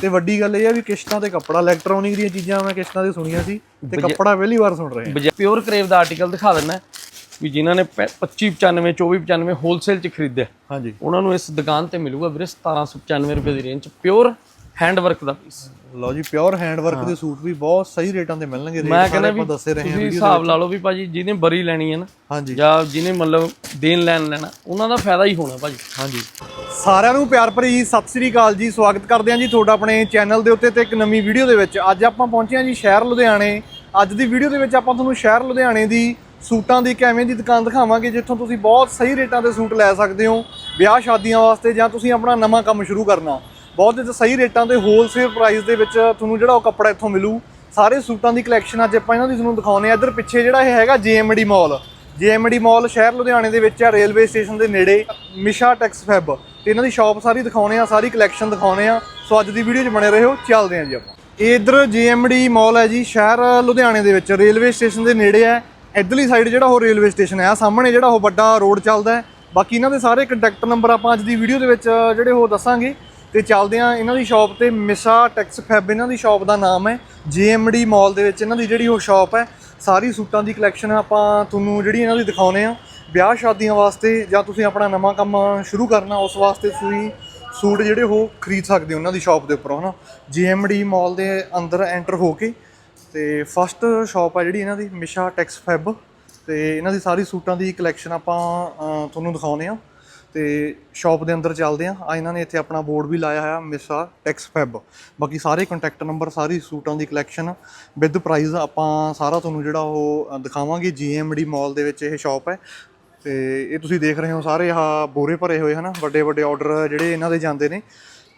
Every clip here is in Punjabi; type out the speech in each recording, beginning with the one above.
ਤੇ ਵੱਡੀ ਗੱਲ ਇਹ ਆ ਵੀ ਕਿਸ਼ਤਾਂ ਤੇ ਕੱਪੜਾ ਇਲੈਕਟ੍ਰੋਨਿਕ ਦੀਆਂ ਚੀਜ਼ਾਂ ਮੈਂ ਕਿਸ਼ਤਾਂ ਤੇ ਸੁਣੀਆਂ ਸੀ ਤੇ ਕੱਪੜਾ ਪਹਿਲੀ ਵਾਰ ਸੁਣ ਰਹੇ ਹਾਂ। ਪਿਓਰ ਕਰੇਵ ਦਾ ਆਰਟੀਕਲ ਦਿਖਾ ਦਿੰਨਾ ਵੀ ਜਿਨ੍ਹਾਂ ਨੇ 25 95 24 95 ਹੋਲਸੇਲ ਚ ਖਰੀਦਿਆ। ਹਾਂਜੀ। ਉਹਨਾਂ ਨੂੰ ਇਸ ਦੁਕਾਨ ਤੇ ਮਿਲੂਗਾ ਵੀਰੇ 1795 ਰੁਪਏ ਦੀ ਰੇਂਜ ਚ ਪਿਓਰ ਹੈਂਡ ਵਰਕ ਦਾ। ਪੀਸ ਲਓ ਜੀ ਪਿਓਰ ਹੈਂਡ ਵਰਕ ਦੇ ਸੂਟ ਵੀ ਬਹੁਤ ਸਹੀ ਰੇਟਾਂ ਤੇ ਮਿਲਣਗੇ ਰੇਟ। ਮੈਂ ਕਹਿੰਦਾ ਵੀ ਦੱਸੇ ਰਹੇ ਹਾਂ ਤੁਸੀਂ ਹਿਸਾਬ ਲਾ ਲਓ ਵੀ ਭਾਜੀ ਜਿਹਨੇ ਬਰੀ ਲੈਣੀ ਹੈ ਨਾ ਹਾਂਜੀ। ਜਾਂ ਜਿਹਨੇ ਮਤਲਬ ਦੇਣ ਲੈਣ ਲੈਣਾ ਉਹਨਾਂ ਦਾ ਫਾਇਦਾ ਹੀ ਹੋਣਾ ਭਾਜੀ। ਹਾਂਜੀ। ਸਾਰਿਆਂ ਨੂੰ ਪਿਆਰ ਭਰੀ ਸਤਿ ਸ੍ਰੀ ਅਕਾਲ ਜੀ ਸਵਾਗਤ ਕਰਦੇ ਹਾਂ ਜੀ ਤੁਹਾਡਾ ਆਪਣੇ ਚੈਨਲ ਦੇ ਉੱਤੇ ਤੇ ਇੱਕ ਨਵੀਂ ਵੀਡੀਓ ਦੇ ਵਿੱਚ। ਅੱਜ ਆਪਾਂ ਪਹੁੰਚੇ ਹਾਂ ਜੀ ਸ਼ਹਿਰ ਲੁਧਿਆਣੇ। ਅੱਜ ਦੀ ਵੀਡੀਓ ਦੇ ਵਿੱਚ ਆਪਾਂ ਤੁਹਾਨੂੰ ਸ਼ਹਿਰ ਲੁਧਿਆਣੇ ਦੀ ਸੂਟਾਂ ਦੀ ਕਿਵੇਂ ਦੀ ਦੁਕਾਨ ਦਿਖਾਵਾਂਗੇ ਜਿੱਥੋਂ ਤੁਸੀਂ ਬਹੁਤ ਸਹੀ ਰੇਟਾਂ ਤੇ ਸੂਟ ਲੈ ਸਕਦੇ ਹੋ ਵਿਆਹ ਸ਼ਾਦੀਆਂ ਵਾਸਤੇ ਜਾਂ ਤੁਸੀਂ ਆਪਣਾ ਨਵਾਂ ਕੰਮ ਸ਼ੁਰੂ ਕਰਨਾ। ਬਹੁਤ ਸਹੀ ਰੇਟਾਂ ਤੇ ਹੋਲਸੇਲ ਪ੍ਰਾਈਸ ਦੇ ਵਿੱਚ ਤੁਹਾਨੂੰ ਜਿਹੜਾ ਉਹ ਕੱਪੜਾ ਇੱਥੋਂ ਮਿਲੂ। ਸਾਰੇ ਸੂਟਾਂ ਦੀ ਕਲੈਕਸ਼ਨ ਅੱਜ ਆਪਾਂ ਇਹਨਾਂ ਦੀ ਤੁਹਾਨੂੰ ਦਿਖਾਉਨੇ ਆ ਇੱਧਰ ਪਿੱਛੇ ਜਿਹੜਾ ਇਹ ਹੈਗਾ ਜੀਐਮਡੀ ਮਾਲ ਜੀਐਮਡੀ ਮਾਲ ਸ਼ਹਿਰ ਲੁਧਿਆਣੇ ਦੇ ਵਿੱਚ ਆ ਰੇਲਵੇ ਸਟੇਸ਼ਨ ਦੇ ਨੇੜੇ ਮਿਸ਼ਾ ਟੈਕਸ ਫੈਬ ਤੇ ਇਹਨਾਂ ਦੀ ਸ਼ਾਪ ਸਾਰੀ ਦਿਖਾਉਨੇ ਆ ਸਾਰੀ ਕਲੈਕਸ਼ਨ ਦਿਖਾਉਨੇ ਆ ਸੋ ਅੱਜ ਦੀ ਵੀਡੀਓ 'ਚ ਬਣੇ ਰਹੋ, ਚੱਲਦੇ ਆ ਜੀ ਆਪਾਂ। ਇਹ ਇੱਧਰ ਜੀਐਮਡੀ ਮਾਲ ਹੈ ਜੀ, ਸ਼ਹਿਰ ਲੁਧਿਆਣੇ ਦੇ ਵਿੱਚ। ਰੇਲਵੇ ਸਟੇਸ਼ਨ ਦੇ ਨੇੜੇ ਹੈ। ਇੱਧਰਲੀ ਸਾਈਡ ਜਿਹੜਾ ਉਹ ਰੇਲਵੇ ਸਟੇਸ਼ਨ ਹੈ। ਆ ਸਾਹਮਣੇ ਜਿਹੜਾ ਉਹ ਵੱਡਾ ਰੋਡ ਚੱਲਦਾ ਹੈ। ਬਾਕੀ ਇਹਨਾਂ ਦੇ ਸਾਰੇ ਕੰਟੈਕਟ ਨੰਬਰ ਆਪਾਂ ਅੱਜ ਦੀ ਵੀਡੀਓ ਦੇ ਵਿੱਚ, ਜਿਹੜੇ ਉਹ ਦੱਸਾਂਗੇ। ਤੇ ਚੱਲਦੇ ਆ ਇਹਨਾਂ ਦੀ ਸ਼ਾਪ ਤੇ ਮਿਸਾ ਟੈਕਸ ਫੈਬ ਇਹਨਾਂ ਦੀ ਸ਼ਾਪ ਦਾ ਨਾਮ ਹੈ, ਜੀਐਮਡੀ ਮਾਲ ਦੇ ਵਿੱਚ ਇਹਨਾਂ ਦੀ ਜਿਹੜੀ ਉਹ ਸ਼ਾਪ ਹੈ, ਸਾਰੀ ਸੂਟਾਂ ਦੀ ਕਲੈਕਸ਼ਨ ਆਪਾਂ ਤੁਹਾਨੂੰ ਜਿਹੜੀ ਇਹਨਾਂ ਦੀ ਦਿਖਾਉਨੇ ਆ। ਵਿਆਹ ਸ਼ਾਦੀਆਂ ਵਾਸਤੇ ਜਾਂ ਤੁਸੀਂ ਆਪਣਾ ਨਵਾਂ ਕੰਮ ਸ਼ੁਰੂ ਕਰਨਾ, ਉਸ ਵਾਸਤੇ ਤੁਸੀਂ ਸੂਟ ਜਿਹੜੇ ਉਹ ਖਰੀਦ ਸਕਦੇ ਹੋ ਉਹਨਾਂ ਦੀ ਸ਼ਾਪ ਦੇ ਉੱਪਰੋਂ, ਹਨਾ? ਜੀਐਮਡੀ ਮਾਲ ਦੇ ਅੰਦਰ ਐਂਟਰ ਹੋ ਕੇ ਤੇ ਫਸਟ ਸ਼ਾਪ ਆ ਜਿਹੜੀ ਇਹਨਾਂ ਦੀ, ਮਿਸ਼ਾ ਟੈਕਸ ਫੈਬ ਤੇ ਇਹਨਾਂ ਦੀ ਸਾਰੀ ਸੂਟਾਂ ਦੀ ਕਲੈਕਸ਼ਨ ਆਪਾਂ ਤੁਹਾਨੂੰ ਦਿਖਾਉਨੇ ਆ। ਤੇ ਸ਼ਾਪ ਦੇ ਅੰਦਰ ਚੱਲਦੇ ਆ ਆ ਇਹਨਾਂ ਨੇ ਇੱਥੇ ਆਪਣਾ ਬੋਰਡ ਵੀ ਲਾਇਆ ਹੋਇਆ ਮਿਸਾ ਟੈਕਸ ਫੈਬ ਬਾਕੀ ਸਾਰੇ ਕੰਟੈਕਟ ਨੰਬਰ ਸਾਰੀ ਸੂਟਾਂ ਦੀ ਕਲੈਕਸ਼ਨ ਵਿਦ ਪ੍ਰਾਈਸ ਆਪਾਂ ਸਾਰਾ ਤੁਹਾਨੂੰ ਜਿਹੜਾ ਉਹ ਅ, ਦਿਖਾਵਾਂਗੇ ਜੀਐਮਡੀ ਮਾਲ ਦੇ ਵਿੱਚ ਇਹ ਸ਼ਾਪ ਹੈ। ਤੇ ਇਹ ਤੁਸੀਂ ਦੇਖ ਰਹੇ ਹੋ ਸਾਰੇ ਆਹ ਬੋਰੇ ਭਰੇ ਹੋਏ ਹਨ। ਵੱਡੇ ਵੱਡੇ ਆਰਡਰ ਜਿਹੜੇ ਇਹਨਾਂ ਦੇ ਜਾਂਦੇ ਨੇ।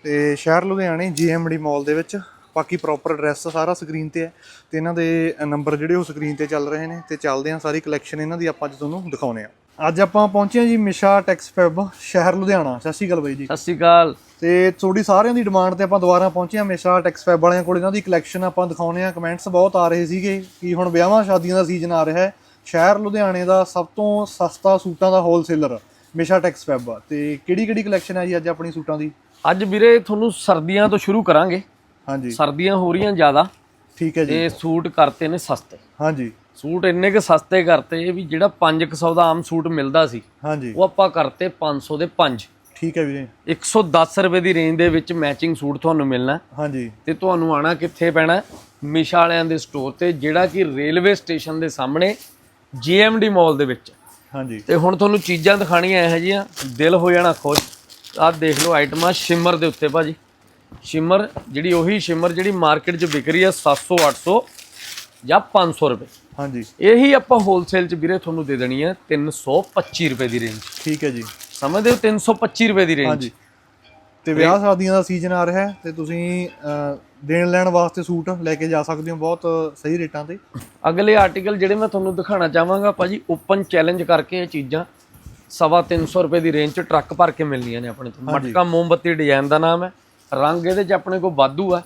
ਤੇ ਸ਼ਹਿਰ ਲੁਧਿਆਣੇ ਜੀਐਮਡੀ ਮਾਲ ਦੇ ਵਿੱਚ। ਬਾਕੀ ਪ੍ਰੋਪਰ ਐਡਰੈਸ ਸਾਰਾ ਸਕਰੀਨ ਤੇ ਹੈ। ਤੇ ਇਹਨਾਂ ਦੇ ਨੰਬਰ ਜਿਹੜੇ ਉਹ ਸਕਰੀਨ ਤੇ ਚੱਲ ਰਹੇ ਨੇ। ਤੇ ਚੱਲਦੇ ਆ ਸਾਰੀ ਕਲੈਕਸ਼ਨ ਇਹਨਾਂ ਦੀ ਆਪਾਂ ਅੱਜ ਤੁਹਾਨੂੰ ਦਿਖਾਉਨੇ ਆ ਅੱਜ ਆਪਾਂ ਪਹੁੰਚੇ ਆ ਜੀ ਮਿਸ਼ਾ ਟੈਕਸ ਫੈਬ ਸ਼ਹਿਰ ਲੁਧਿਆਣਾ। ਸਤਿ ਸ਼੍ਰੀ ਅਕਾਲ ਬਾਈ ਜੀ। ਸਤਿ ਸ਼੍ਰੀ ਅਕਾਲ। ਤੇ ਤੁਹਾਡੀ ਸਾਰਿਆਂ ਦੀ ਡਿਮਾਂਡ ਤੇ ਆਪਾਂ ਦੁਬਾਰਾ ਪਹੁੰਚੇ ਆ ਮਿਸ਼ਾ ਟੈਕਸ ਫੈਬ ਵਾਲਿਆਂ ਕੋਲ। ਇਹਨਾਂ ਦੀ ਕਲੈਕਸ਼ਨ ਆਪਾਂ ਦਿਖਾਉਨੇ ਆ ਕਮੈਂਟਸ ਬਹੁਤ ਆ ਰਹੇ ਸੀਗੇ ਕਿ ਹੁਣ ਵਿਆਹਾਂ ਸ਼ਾਦੀਆਂ ਦਾ ਸੀਜ਼ਨ ਆ ਰਿਹਾ ਹੈ। ਸ਼ਹਿਰ ਲੁਧਿਆਣੇ ਦਾ ਸਭ ਤੋਂ ਸਸਤਾ ਸੂਟਾਂ ਦਾ ਹੋਲਸੇਲਰ ਮਿਸ਼ਾ ਟੈਕਸ ਫੈਬ। ਤੇ ਕਿਹੜੀ ਕਿਹੜੀ ਕਲੈਕਸ਼ਨ ਹੈ ਜੀ ਅੱਜ ਆਪਣੀ ਸੂਟਾਂ ਦੀ? ਅੱਜ ਵੀਰੇ ਤੁਹਾਨੂੰ ਸਰਦੀਆਂ ਤੋਂ ਸ਼ੁਰੂ ਕਰਾਂਗੇ। ਹਾਂਜੀ। ਸਰਦੀਆਂ ਹੋ ਰਹੀਆਂ ਜ਼ਿਆਦਾ। ਠੀਕ ਹੈ ਜੀ। ਤੇ ਸੂਟ ਕਰਤੇ ਨੇ ਸਸਤੇ। ਹਾਂਜੀ। ਸੂਟ ਇੰਨੇ ਕੁ ਸਸਤੇ ਕਰਤੇ ਵੀ ਜਿਹੜਾ 500 ਦਾ ਆਮ ਸੂਟ ਮਿਲਦਾ ਸੀ ਹਾਂਜੀ। ਉਹ ਆਪਾਂ ਕਰਤੇ 500 ਦੇ 5 ਠੀਕ ਹੈ ਵੀਰੇ। 110 ਰੁਪਏ ਦੀ ਰੇਂਜ ਦੇ ਵਿੱਚ ਮੈਚਿੰਗ ਸੂਟ ਤੁਹਾਨੂੰ ਮਿਲਣਾ। ਹਾਂਜੀ। ਤੇ ਤੁਹਾਨੂੰ ਆਣਾ ਕਿੱਥੇ ਪੈਣਾ? ਮਿਸ਼ਾ ਵਾਲਿਆਂ ਦੇ ਸਟੋਰ ਤੇ ਜਿਹੜਾ ਕਿ ਰੇਲਵੇ ਸਟੇਸ਼ਨ ਦੇ ਸਾਹਮਣੇ ਜੀਐਮਡੀ ਮਾਲ ਦੇ ਵਿੱਚ। ਹਾਂਜੀ। ਤੇ ਹੁਣ ਤੁਹਾਨੂੰ ਚੀਜ਼ਾਂ ਦਿਖਾਣੀਆਂ ਇਹੋ ਜਿਹੀਆਂ। ਦਿਲ ਹੋ ਜਾਣਾ ਖੁਸ਼। ਆਹ ਦੇਖ ਲਓ ਆਈਟਮਾਂ ਸ਼ਿਮਰ ਦੇ ਉੱਤੇ ਭਾਜੀ। ਸ਼ਿਮਰ ਜਿਹੜੀ ਉਹੀ ਸ਼ਿਮਰ ਜਿਹੜੀ ਮਾਰਕੀਟ 'ਚ ਵਿਕ ਰਹੀ ਹੈ 700 800 ਜਾਂ 500 ਰੁਪਏ। ਹਾਂਜੀ। ਇਹੀ ਆਪਾਂ ਹੋਲਸੇਲ 'ਚ ਵੀਰੇ ਤੁਹਾਨੂੰ ਦੇ ਦੇਣੀ ਹੈ 325 ਰੁਪਏ ਦੀ ਰੇਂਜ ਠੀਕ ਹੈ ਜੀ। ਸਮਝਦੇ ਹੋ? 325 ਰੁਪਏ ਦੀ ਰੇਂਜ ਹਾਂਜੀ। ਤੇ ਵਿਆਹ ਸ਼ਾਦੀਆਂ ਦਾ ਸੀਜ਼ਨ ਆ ਰਿਹਾ ਹੈ ਤੇ ਤੁਸੀਂ ਦੇਣ ਲੈਣ ਵਾਸਤੇ ਸੂਟ ਲੈ ਕੇ ਜਾ ਸਕਦੇ ਹੋ ਬਹੁਤ ਸਹੀ ਰੇਟਾਂ ਤੇ। ਅਗਲੇ ਆਰਟੀਕਲ ਜਿਹੜੇ ਮੈਂ ਤੁਹਾਨੂੰ ਦਿਖਾਣਾ ਚਾਹਾਂਗਾ ਭਾਜੀ ਓਪਨ ਚੈਲੰਜ ਕਰਕੇ ਇਹ ਚੀਜ਼ਾਂ ਸਵਾ 300 ਰੁਪਏ ਦੀ ਰੇਂਜ 'ਚ ਟਰੱਕ ਭਰ ਕੇ ਮਿਲਣੀਆਂ ਨੇ ਆਪਣੇ ਤੋਂ। ਮਟਕਾ ਮੋਮਬੱਤੀ ਡਿਜ਼ਾਈਨ ਦਾ ਨਾਮ ਹੈ। ਰੰਗ ਇਹਦੇ 'ਚ ਆਪਣੇ ਕੋਲ ਵਾਧੂ ਆ।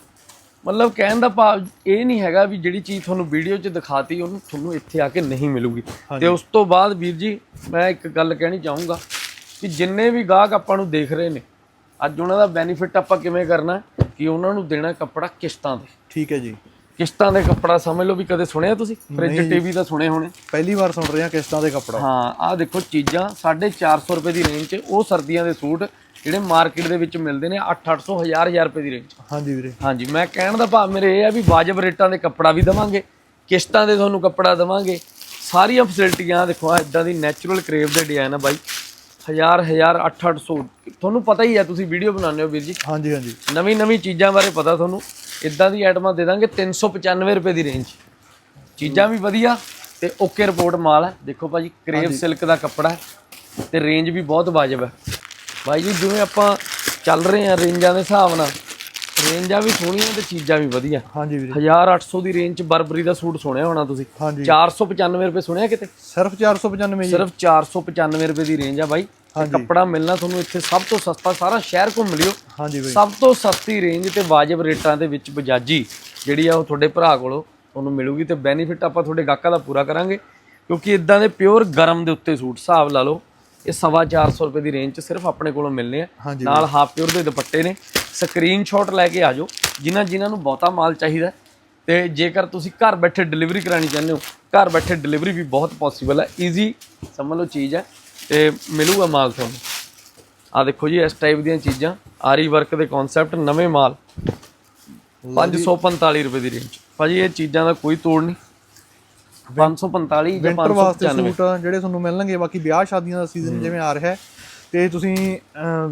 ਮਤਲਬ ਕਹਿਣ ਦਾ ਭਾਵ ਇਹ ਨਹੀਂ ਹੈਗਾ ਵੀ ਜਿਹੜੀ ਚੀਜ਼ ਤੁਹਾਨੂੰ ਵੀਡੀਓ 'ਚ ਦਿਖਾਤੀ ਉਹਨੂੰ ਤੁਹਾਨੂੰ ਇੱਥੇ ਆ ਕੇ ਨਹੀਂ ਮਿਲੂਗੀ। ਤੇ ਉਸ ਤੋਂ ਬਾਅਦ ਵੀਰ ਜੀ ਮੈਂ ਇੱਕ ਗੱਲ ਕਹਿਣੀ ਚਾਹੂੰਗਾ ਕਿ ਜਿੰਨੇ ਵੀ ਗਾਹਕ ਆਪਾਂ ਨੂੰ ਦੇਖ ਰਹੇ ਨੇ ਅੱਜ ਉਹਨਾਂ ਦਾ ਬੈਨੀਫਿਟ ਆਪਾਂ ਕਿਵੇਂ ਕਰਨਾ ਕਿ ਉਹਨਾਂ ਨੂੰ ਦੇਣਾ ਕੱਪੜਾ ਕਿਸ਼ਤਾਂ ਤੇ। ਠੀਕ ਹੈ ਜੀ। ਕਿਸ਼ਤਾਂ ਦੇ ਕੱਪੜਾ ਸਮਝ ਲਓ ਵੀ ਕਦੇ ਸੁਣਿਆ ਤੁਸੀਂ? ਫ੍ਰਿਜ ਟੀਵੀ ਦਾ ਸੁਣੇ ਹੋਣੇ। ਪਹਿਲੀ ਵਾਰ ਸੁਣ ਰਹੇ ਹਾਂ ਕਿਸ਼ਤਾਂ ਦੇ ਕੱਪੜਾ। ਹਾਂ ਆਹ ਦੇਖੋ ਚੀਜ਼ਾਂ 450 ਰੁਪਏ ਦੀ ਰੇਂਜ 'ਚ ਉਹ ਸਰਦੀਆਂ ਦੇ ਸੂਟ ਜਿਹੜੇ ਮਾਰਕੀਟ ਦੇ ਵਿੱਚ ਮਿਲਦੇ ਨੇ 8-800 1000 1000 ਰੁਪਏ ਦੀ ਰੇਂਜ। 'ਚ ਹਾਂਜੀ ਵੀਰੇ। ਹਾਂਜੀ ਮੈਂ ਕਹਿਣ ਦਾ ਭਾਵ ਮੇਰੇ ਇਹ ਆ ਵੀ ਵਾਜਬ ਰੇਟਾਂ ਦੇ ਕੱਪੜਾ ਵੀ ਦਵਾਂਗੇ ਕਿਸ਼ਤਾਂ ਦੇ ਤੁਹਾਨੂੰ ਕੱਪੜਾ ਦਵਾਂਗੇ ਸਾਰੀਆਂ ਫੈਸਿਲਿਟੀਆਂ ਦੇਖੋ ਇਦਾਂ ਦੀ ਨੈਚੁਰਲ ਕਰੇਵ ਦੇ ਡਿਜ਼ਾਈਨ ਆ ਬਾਈ। 1000 1000 8-800 ਤੁਹਾਨੂੰ ਪਤਾ ਹੀ ਆ ਤੁਸੀਂ ਵੀਡੀਓ ਬਣਾਉਂਦੇ ਹੋ ਵੀਰ ਜੀ। ਹਾਂਜੀ ਹਾਂਜੀ। ਨਵੀਂ ਨਵੀਂ ਚੀਜ਼ਾਂ ਬਾਰੇ ਪਤਾ ਤੁਹਾਨੂੰ ਇਦਾਂ ਦੀ ਆਈਟਮਾਂ ਦੇ ਦਾਂਗੇ 395 ਰੁਪਏ ਦੀ ਰੇਂਜ। ਚੀਜ਼ਾਂ ਵੀ ਵਧੀਆ ਤੇ ਓਕੇ ਰਿਪੋਰਟ ਮਾਲ ਹੈ। ਦੇਖੋ ਭਾਜੀ ਕਰੇਵ ਸਿਲਕ ਦਾ ਕੱਪੜਾ ਤੇ ਰੇਂਜ ਵੀ ਬਹੁਤ ਵਾਜਬ ਹੈ। ਭਾਈ ਜੀ ਜਿਵੇਂ ਆਪਾਂ ਚੱਲ ਰਹੇ ਆ ਰੇਂਜਾਂ ਦੇ ਹਿਸਾਬ ਨਾਲ ਰੇਂਜਾਂ ਵੀ ਸੋਹਣੀਆਂ ਤੇ ਚੀਜ਼ਾਂ ਵੀ ਵਧੀਆ। ਹਾਂਜੀ ਵੀਰੇ। 1800 ਦੀ ਰੇਂਜ ਚ ਬਰਬਰੀ ਦਾ ਸੂਟ ਸੁਣਿਆ ਹੋਣਾ ਤੁਸੀਂ? ਹਾਂਜੀ। 495 ਰੁਪਏ ਸੁਣਿਆ ਕਿਤੇ? ਸਿਰਫ 495 ਜੀ। ਸਿਰਫ 495 ਰੁਪਏ ਦੀ ਰੇਂਜ ਆ ਬਾਈ। ਕੱਪੜਾ ਮਿਲਣਾ ਤੁਹਾਨੂੰ ਇੱਥੇ ਸਭ ਤੋਂ ਸਸਤਾ ਸਾਰਾ ਸ਼ਹਿਰ ਘੁੰਮ ਲਿਓ। ਹਾਂਜੀ ਬਾਈ। ਸਭ ਤੋਂ ਸਸਤੀ ਰੇਂਜ ਤੇ ਵਾਜਬ ਰੇਟਾਂ ਦੇ ਵਿੱਚ ਬਜਾਜੀ ਜਿਹੜੀ ਆ ਉਹ ਤੁਹਾਡੇ ਭਰਾ ਕੋਲੋਂ ਤੁਹਾਨੂੰ ਮਿਲੂਗੀ ਤੇ ਬੈਨੀਫਿਟ ਆਪਾਂ ਤੁਹਾਡੇ ਗਾਹਕਾਂ ਦਾ ਪੂਰਾ ਕਰਾਂਗੇ। ਕਿਉਂਕਿ ਇਦਾਂ ਦੇ ਪਿਓਰ ਗਰਮ ਦੇ ਉੱਤੇ ਸੂਟ ਹਿਸਾਬ ਲਾ ਲਓ ਇਹ ਸਵਾ 400 ਰੁਪਏ ਦੀ ਰੇਂਜ 'ਚ ਸਿਰਫ ਆਪਣੇ ਕੋਲੋਂ ਮਿਲਨੇ ਆ। ਨਾਲ ਹਾਫ ਪਿਓਰ ਦੇ ਦੁਪੱਟੇ ਨੇ। ਸਕਰੀਨਸ਼ਾਟ ਲੈ ਕੇ ਆ ਜਾਓ ਜਿਨ੍ਹਾਂ ਜਿਨ੍ਹਾਂ ਨੂੰ ਬਹੁਤਾ ਮਾਲ ਚਾਹੀਦਾ ਤੇ ਜੇਕਰ ਤੁਸੀਂ ਘਰ ਬੈਠੇ ਡਿਲੀਵਰੀ ਕਰਾਣੀ ਚਾਹੁੰਦੇ ਹੋ ਘਰ ਬੈਠੇ ਡਿਲੀਵਰੀ ਵੀ ਬਹੁਤ ਪੋਸੀਬਲ ਹੈ। ਈਜ਼ੀ ਸਮਝ ਲਓ ਚੀਜ਼ ਹੈ। ਤੇ ਮਿਲੂਗਾ ਮਾਲ ਤੁਹਾਨੂੰ। ਆ ਦੇਖੋ ਜੀ ਇਸ ਟਾਈਪ ਦੀਆਂ ਚੀਜ਼ਾਂ। ਆਰੀ ਵਰਕ ਦੇ ਕਨਸੈਪਟ ਨਵੇਂ ਮਾਲ। 545 ਰੁਪਏ ਦੀ ਰੇਂਜ ਭਾਜੀ ਇਹ ਚੀਜ਼ਾਂ ਦਾ ਕੋਈ ਤੋੜ ਨਹੀਂ। 545 ਜਾਂ ਵਿੰਟਰ ਵਾਸਤੇ 595 ਸੂਟ ਜਿਹੜੇ ਤੁਹਾਨੂੰ ਮਿਲਣਗੇ ਬਾਕੀ ਵਿਆਹ ਸ਼ਾਦੀਆਂ ਦਾ ਸੀਜ਼ਨ ਜਿਵੇਂ ਆ ਰਿਹਾ ਹੈ ਤੇ ਤੁਸੀਂ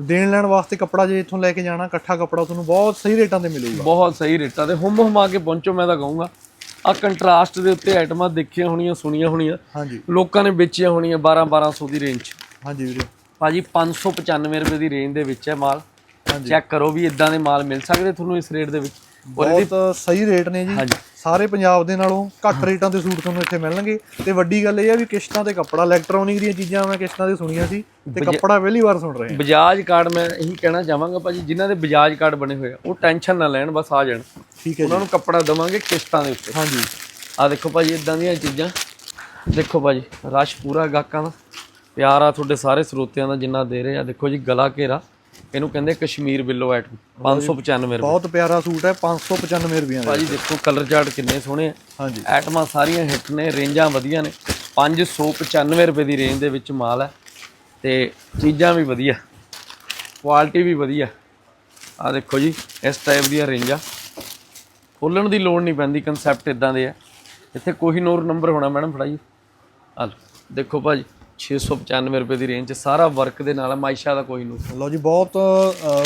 ਦੇਣ ਲੈਣ ਵਾਸਤੇ ਕੱਪੜਾ ਜੇ ਇੱਥੋਂ ਲੈ ਕੇ ਜਾਣਾ ਇਕੱਠਾ ਕੱਪੜਾ ਤੁਹਾਨੂੰ ਬਹੁਤ ਸਹੀ ਰੇਟਾਂ ਤੇ ਮਿਲੇਗਾ। ਬਹੁਤ ਸਹੀ ਰੇਟਾਂ ਤੇ। ਹੁਮ ਹੁਮਾ ਕੇ ਪਹੁੰਚੋ ਮੈਂ ਤਾਂ ਕਹੂੰਗਾ। ਆ ਕੰਟਰਾਸਟ ਦੇ ਉੱਤੇ ਆਈਟਮਾਂ ਦੇਖੀਆਂ ਹੋਣੀਆਂ ਸੁਣੀਆਂ ਹੋਣੀਆਂ। ਹਾਂਜੀ। ਲੋਕਾਂ ਨੇ ਵੇਚੀਆਂ ਹੋਣੀਆਂ 12 1200 ਦੀ ਰੇਂਜ 'ਚ ਹਾਂਜੀ ਵੀਰੇ। ਭਾਜੀ 595 ਰੁਪਏ ਦੀ ਰੇਂਜ ਦੇ ਵਿੱਚ ਹੈ ਮਾਲ। ਹਾਂਜੀ। ਚੈੱਕ ਕਰੋ ਵੀ ਇਦਾਂ ਦੇ ਮਾਲ ਮਿਲ ਸਕਦੇ ਤੁਹਾਨੂੰ ਇਸ ਰੇਟ ਦੇ ਵਿੱਚ। ਬਹੁਤ ਸਹੀ ਰੇਟ ਨੇ ਜੀ। ਸਾਰੇ ਪੰਜਾਬ ਦੇ ਨਾਲੋਂ ਘੱਟ ਰੇਟਾਂ ਤੇ ਸੂਟ ਤੁਹਾਨੂੰ ਇੱਥੇ ਮਿਲਣਗੇ। ਤੇ ਵੱਡੀ ਗੱਲ ਇਹ ਆ ਵੀ ਕਿਸ਼ਤਾਂ ਤੇ ਕੱਪੜਾ ਇਲੈਕਟ੍ਰੋਨਿਕ ਦੀਆਂ ਚੀਜ਼ਾਂ ਮੈਂ ਕਿਸ਼ਤਾਂ ਤੇ ਸੁਣੀਆਂ ਸੀ ਤੇ ਕੱਪੜਾ ਪਹਿਲੀ ਵਾਰ ਸੁਣ ਰਹੇ। ਹਾਂ ਬਜਾਜ ਕਾਰਡ ਮੈਂ ਇਹੀ ਕਹਿਣਾ ਚਾਹਾਂਗਾ ਭਾਜੀ ਜਿਨ੍ਹਾਂ ਦੇ ਬਜਾਜ ਕਾਰਡ ਬਣੇ ਹੋਏ ਆ ਉਹ ਟੈਨਸ਼ਨ ਨਾ ਲੈਣ ਬਸ ਆ ਜਾਣ। ਠੀਕ ਹੈ ਉਹਨਾਂ ਨੂੰ ਕੱਪੜਾ ਦਵਾਂਗੇ ਕਿਸ਼ਤਾਂ ਦੇ ਉੱਤੇ। ਹਾਂਜੀ। ਆ ਦੇਖੋ ਭਾਜੀ ਇਦਾਂ ਦੀਆਂ ਚੀਜ਼ਾਂ। ਦੇਖੋ ਭਾਜੀ ਰਸ਼ ਪੂਰਾ ਗਾਹਕਾਂ ਦਾ। ਪਿਆਰ ਆ ਤੁਹਾਡੇ ਸਾਰੇ ਸਰੋਤਿਆਂ ਦਾ ਜਿੰਨਾ ਦੇ ਰਹੇ ਆ। ਦੇਖੋ ਜੀ ਗਲਾ ਘੇਰਾ। ਇਹਨੂੰ ਕਹਿੰਦੇ ਕਸ਼ਮੀਰ ਬਿੱਲੋ ਆਈਟਮ 595 ਰੁਪਏ। ਬਹੁਤ ਪਿਆਰਾ ਸੂਟ ਹੈ 595 ਰੁਪਈਆਂ ਦਾ ਭਾਜੀ ਦੇਖੋ ਕਲਰ ਚਾਰਟ ਕਿੰਨੇ ਸੋਹਣੇ ਆ। ਹਾਂਜੀ। ਆਈਟਮਾਂ ਸਾਰੀਆਂ ਹਿੱਟ ਨੇ ਰੇਂਜਾਂ ਵਧੀਆ ਨੇ। 595 ਰੁਪਏ ਦੀ ਰੇਂਜ ਦੇ ਵਿੱਚ ਮਾਲ ਹੈ ਤੇ ਚੀਜ਼ਾਂ ਵੀ ਵਧੀਆ ਕੁਆਲਿਟੀ ਵੀ ਵਧੀਆ। ਆ ਦੇਖੋ ਜੀ ਇਸ ਟਾਈਪ ਦੀਆਂ ਰੇਂਜਾਂ। ਖੋਲਣ ਦੀ ਲੋੜ ਨਹੀਂ ਪੈਂਦੀ ਕਨਸੈਪਟ ਇਦਾਂ ਦੇ ਆ। ਇੱਥੇ ਕੋਈ ਨੂਰ ਨੰਬਰ ਹੋਣਾ ਮੈਡਮ ਫੜਾਈ ਆ ਦੇਖੋ ਭਾਜੀ। 695 ਰੁਪਏ ਦੀ ਰੇਂਜ 'ਚ ਸਾਰਾ ਵਰਕ ਦੇ ਨਾਲ ਆ, ਮਾਇਸ਼ਾ ਦਾ ਕੋਈ ਨੂਰ ਲਓ ਜੀ ਬਹੁਤ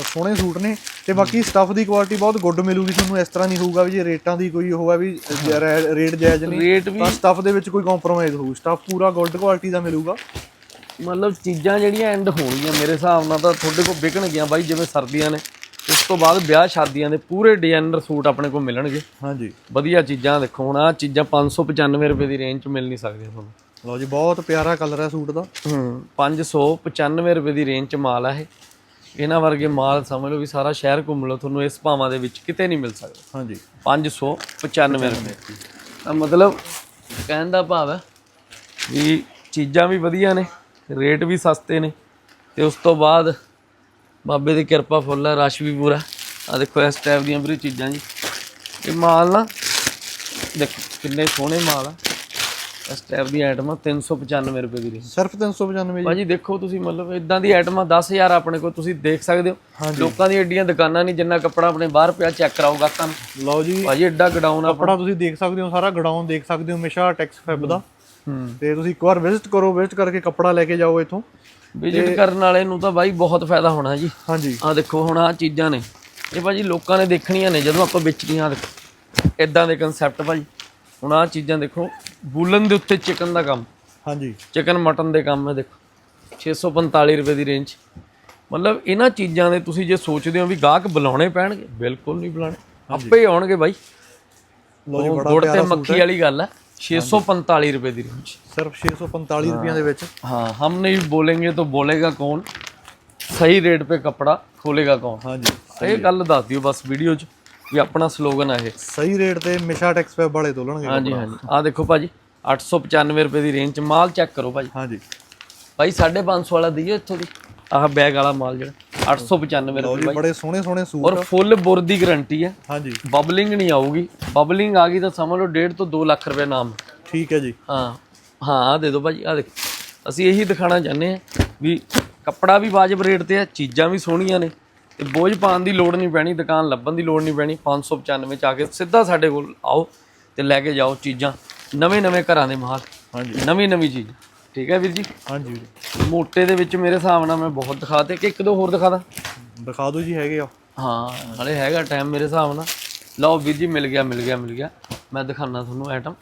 ਸੋਹਣੇ ਸੂਟ ਨੇ ਤੇ ਬਾਕੀ ਸਟੱਫ ਦੀ ਕੁਆਲਿਟੀ ਬਹੁਤ ਗੁੱਡ ਮਿਲੂਗੀ ਤੁਹਾਨੂੰ ਇਸ ਤਰ੍ਹਾਂ ਨਹੀਂ ਹੋਊਗਾ ਵੀ ਜੇ ਰੇਟਾਂ ਦੀ ਕੋਈ ਹੋਊਗਾ ਵੀ ਜ- ਰੈ- ਰੇਟ ਜਾਇਜ਼ ਨਹੀਂ ਰੇਟ ਵੀ ਤਾਂ ਸਟੱਫ ਦੇ ਵਿੱਚ ਕੋਈ ਕੰਪਰੋਮਾਈਜ਼ ਹੋਊ। ਸਟੱਫ ਪੂਰਾ ਗੁੱਡ ਕੁਆਲਿਟੀ ਦਾ ਮਿਲੂਗਾ। ਮਤਲਬ ਚੀਜ਼ਾਂ ਜਿਹੜੀਆਂ ਐਂਡ ਹੋਣਗੀਆਂ ਮੇਰੇ ਹਿਸਾਬ ਨਾਲ ਤਾਂ ਤੁਹਾਡੇ ਕੋਲ ਵਿਕਣ ਗਿਆ ਬਾਈ ਜਿਵੇਂ ਸਰਦੀਆਂ ਨੇ। ਉਸ ਤੋਂ ਬਾਅਦ ਵਿਆਹ ਸ਼ਾਦੀਆਂ ਦੇ ਪੂਰੇ ਡਿਜ਼ਾਈਨਰ ਸੂਟ ਆਪਣੇ ਕੋਲ ਮਿਲਣਗੇ। ਹਾਂਜੀ। ਵਧੀਆ ਚੀਜ਼ਾਂ ਦੇਖੋ ਹੁਣ ਆ ਚੀਜ਼ਾਂ 595 ਰੁਪਏ ਦੀ ਰੇਂਜ 'ਚ ਮਿਲ ਨਹੀਂ ਸਕਦੀਆਂ ਤੁਹਾਨੂੰ। ਲਓ ਜੀ ਬਹੁਤ ਪਿਆਰਾ ਕਲਰ ਹੈ ਸੂਟ ਦਾ। ਹੂੰ। 595 ਰੁਪਏ ਦੀ ਰੇਂਜ 'ਚ ਮਾਲ ਆ ਇਹ। ਇਹਨਾਂ ਵਰਗੇ ਮਾਲ ਸਮਝ ਲਓ ਵੀ ਸਾਰਾ ਸ਼ਹਿਰ ਘੁੰਮ ਲਓ ਤੁਹਾਨੂੰ ਇਸ ਭਾਵਾਂ ਦੇ ਵਿੱਚ ਕਿਤੇ ਨਹੀਂ ਮਿਲ ਸਕਦਾ। ਹਾਂਜੀ। 595 ਰੁਪਏ। ਤਾਂ ਮਤਲਬ ਕਹਿਣ ਦਾ ਭਾਵ ਹੈ ਵੀ ਚੀਜ਼ਾਂ ਵੀ ਵਧੀਆ ਨੇ ਰੇਟ ਵੀ ਸਸਤੇ ਨੇ ਤੇ ਉਸ ਤੋਂ ਬਾਅਦ ਬਾਬੇ ਦੀ ਕਿਰਪਾ ਫੁੱਲ ਹੈ ਰਸ਼ ਵੀ ਪੂਰਾ। ਆ ਦੇਖੋ ਇਸ ਟਾਈਪ ਦੀਆਂ ਵੀ ਚੀਜ਼ਾਂ ਜੀ। ਇਹ ਮਾਲ ਨਾ ਦੇਖੋ ਕਿੰਨੇ ਸੋਹਣੇ ਮਾਲ ਆ। ਇਸ ਟਾਈਪ ਦੀ ਆਈਟਮਾਂ 395 ਰੁਪਏ ਦੀ ਰੇਂਜ ਸਿਰਫ 395 ਜੀ। ਭਾਜੀ ਦੇਖੋ ਤੁਸੀਂ ਮਤਲਬ ਇਦਾਂ ਦੀ ਆਈਟਮਾਂ 10000 ਆਪਣੇ ਕੋਲ ਤੁਸੀਂ ਦੇਖ ਸਕਦੇ ਹੋ। ਲੋਕਾਂ ਦੀ ਏਡੀਆਂ ਦੁਕਾਨਾਂ ਨਹੀਂ ਜਿੰਨਾ ਕੱਪੜਾ ਆਪਣੇ ਬਾਹਰ ਪਿਆ ਚੈੱਕ ਕਰਾਓ ਗਾਹਕਾਂ ਨੂੰ। ਲਓ ਜੀ। ਭਾਜੀ ਐਡਾ ਗਡਾਊਨ ਆ ਕੱਪੜਾ ਤੁਸੀਂ ਦੇਖ ਸਕਦੇ ਹੋ ਸਾਰਾ ਗਡਾਊਨ ਦੇਖ ਸਕਦੇ ਹੋ ਹਮੇਸ਼ਾ ਟੈਕਸ ਫੈਬ ਦਾ। ਤੇ ਤੁਸੀਂ ਇੱਕ ਵਾਰ ਵਿਜ਼ਿਟ ਕਰੋ ਵਿਜ਼ਿਟ ਕਰਕੇ ਕੱਪੜਾ ਲੈ ਕੇ ਜਾਓ ਇੱਥੋਂ। ਵਿਜ਼ਿਟ ਕਰਨ ਵਾਲੇ ਨੂੰ ਤਾਂ ਬਾਈ ਬਹੁਤ ਫਾਇਦਾ ਹੋਣਾ ਜੀ। ਹਾਂਜੀ। ਆ ਦੇਖੋ ਹੁਣ ਆ ਚੀਜ਼ਾਂ ਨੇ। ਇਹ ਭਾਜੀ ਲੋਕਾਂ ਨੇ ਦੇਖਣੀਆਂ ਨੇ ਜਦੋਂ ਆਪਾਂ ਵੇਚਣੀਆਂ ਇਦਾਂ ਦੇ ਕਨਸੈਪਟ ਭਾਜੀ। ਹੁਣ ਆ ਚੀਜ਼ਾਂ ਦੇਖੋ ਬੂਲਨ ਦੇ ਉੱਤੇ ਚਿਕਨ ਦਾ ਕੰਮ। ਹਾਂਜੀ। ਚਿਕਨ ਮਟਨ ਦੇ ਕੰਮ ਹੈ ਦੇਖੋ। 645 ਰੁਪਏ ਦੀ ਰੇਂਜ ਮਤਲਬ ਇਹਨਾਂ ਚੀਜ਼ਾਂ ਦੇ ਤੁਸੀਂ ਜੇ ਸੋਚਦੇ ਹੋ ਵੀ ਗਾਹਕ ਬੁਲਾਉਣੇ ਪੈਣਗੇ ਬਿਲਕੁਲ ਨਹੀਂ ਬੁਲਾਣੇ ਆਪੇ ਆਉਣਗੇ ਬਾਈ। ਲੋ ਤੇ ਮੱਖੀ ਵਾਲੀ ਗੱਲ ਹੈ। 645 ਰੁਪਏ ਦੀ ਰੇਂਜ ਸਿਰਫ 645 ਰੁਪਏ ਦੇ ਵਿੱਚ। ਹਾਂ ਹਮ ਨਹੀਂ ਬੋਲेंगे ਤਾਂ ਬੋਲੇਗਾ ਕੌਣ? ਸਹੀ ਰੇਟ ਤੇ ਕਪੜਾ ਖੋਲੇਗਾ ਕੌਣ? ਹਾਂਜੀ ਇਹ ਗੱਲ ਦੱਸ ਦਿਓ ਬਸ ਵੀਡੀਓ 'ਚ। ਵੀ ਆਪਣਾ ਸਲੋਗਨ ਆ ਇਹ। ਸਹੀ ਰੇਟ ਤੇ ਹਮੇਸ਼ਾ ਟੈਕਸ ਫੈਬ ਵਾਲੇ ਤੋਲਣਗੇ ਹਾਂਜੀ ਹਾਂਜੀ। ਆ ਦੇਖੋ ਭਾਜੀ 895 ਰੁਪਏ ਦੀ ਰੇਂਜ 'ਚ ਮਾਲ ਚੈੱਕ ਕਰੋ ਭਾਜੀ। ਹਾਂਜੀ। ਭਾਈ 550 ਵਾਲਾ ਦਈਏ ਇੱਥੋਂ ਦੀ। ਆਹ ਬੈਗ ਵਾਲਾ ਮਾਲ ਜਿਹੜਾ 895 ਲਓ ਰੁਪਏ ਜੀ ਬੜੇ ਸੋਹਣੇ ਸੋਹਣੇ ਸੂਟ ਔਰ ਫੁੱਲ ਬੁਰ ਦੀ ਗਾਰੰਟੀ ਹੈ ਹਾਂਜੀ। ਬਬਲਿੰਗ ਨਹੀਂ ਆਊਗੀ। ਬਬਲਿੰਗ ਆ ਗਈ ਤਾਂ ਸਮਝ ਲਓ 1.5 ਤੋਂ 2 ਲੱਖ ਰੁਪਏ ਨਾਮ। ਠੀਕ ਹੈ ਜੀ। ਹਾਂ। ਹਾਂ ਆਹ ਦੇ ਦਿਓ ਭਾਜੀ ਆ ਦੇਖੋ। ਅਸੀਂ ਇਹੀ ਦਿਖਾਣਾ ਚਾਹੁੰਦੇ ਆ ਵੀ ਕੱਪੜਾ ਵੀ ਵਾਜਬ ਰੇਟ ਤੇ ਆ ਚੀਜ਼ਾਂ ਵੀ ਸੋਹਣੀਆਂ ਨੇ। ਤੇ ਬੋਝ ਪਾਉਣ ਦੀ ਲੋੜ ਨਹੀਂ ਪੈਣੀ ਦੁਕਾਨ ਲੱਭਣ ਦੀ ਲੋੜ ਨਹੀਂ ਪੈਣੀ 595 ਚ ਆ ਕੇ ਸਿੱਧਾ ਸਾਡੇ ਕੋਲ ਆਓ ਤੇ ਲੈ ਕੇ ਜਾਓ ਚੀਜ਼ਾਂ ਨਵੇਂ ਨਵੇਂ ਘਰਾਂ ਦੇ ਮਾਲ ਹਾਂਜੀ। ਨਵੀਂ ਨਵੀਂ ਚੀਜ਼ ਠੀਕ ਹੈ ਵੀਰ ਜੀ? ਹਾਂਜੀ ਵੀਰੇ। ਮੋਟੇ ਦੇ ਵਿੱਚ ਮੇਰੇ ਹਿਸਾਬ ਨਾਲ ਮੈਂ ਬਹੁਤ ਦਿਖਾਤੇ ਕਿ ਇੱਕ ਦੋ ਹੋਰ ਦਿਖਾਦਾ ਦਿਖਾ ਦਿਓ ਜੀ ਹੈਗੇ ਆ। ਹਾਂ ਹਲੇ ਹੈਗਾ ਟਾਈਮ ਮੇਰੇ ਹਿਸਾਬ ਨਾਲ। ਲਓ ਵੀਰ ਜੀ ਮਿਲ ਗਿਆ ਮਿਲ ਗਿਆ ਮਿਲ ਗਿਆ। ਮੈਂ ਦਿਖਾਣਾ ਤੁਹਾਨੂੰ ਆਈਟਮ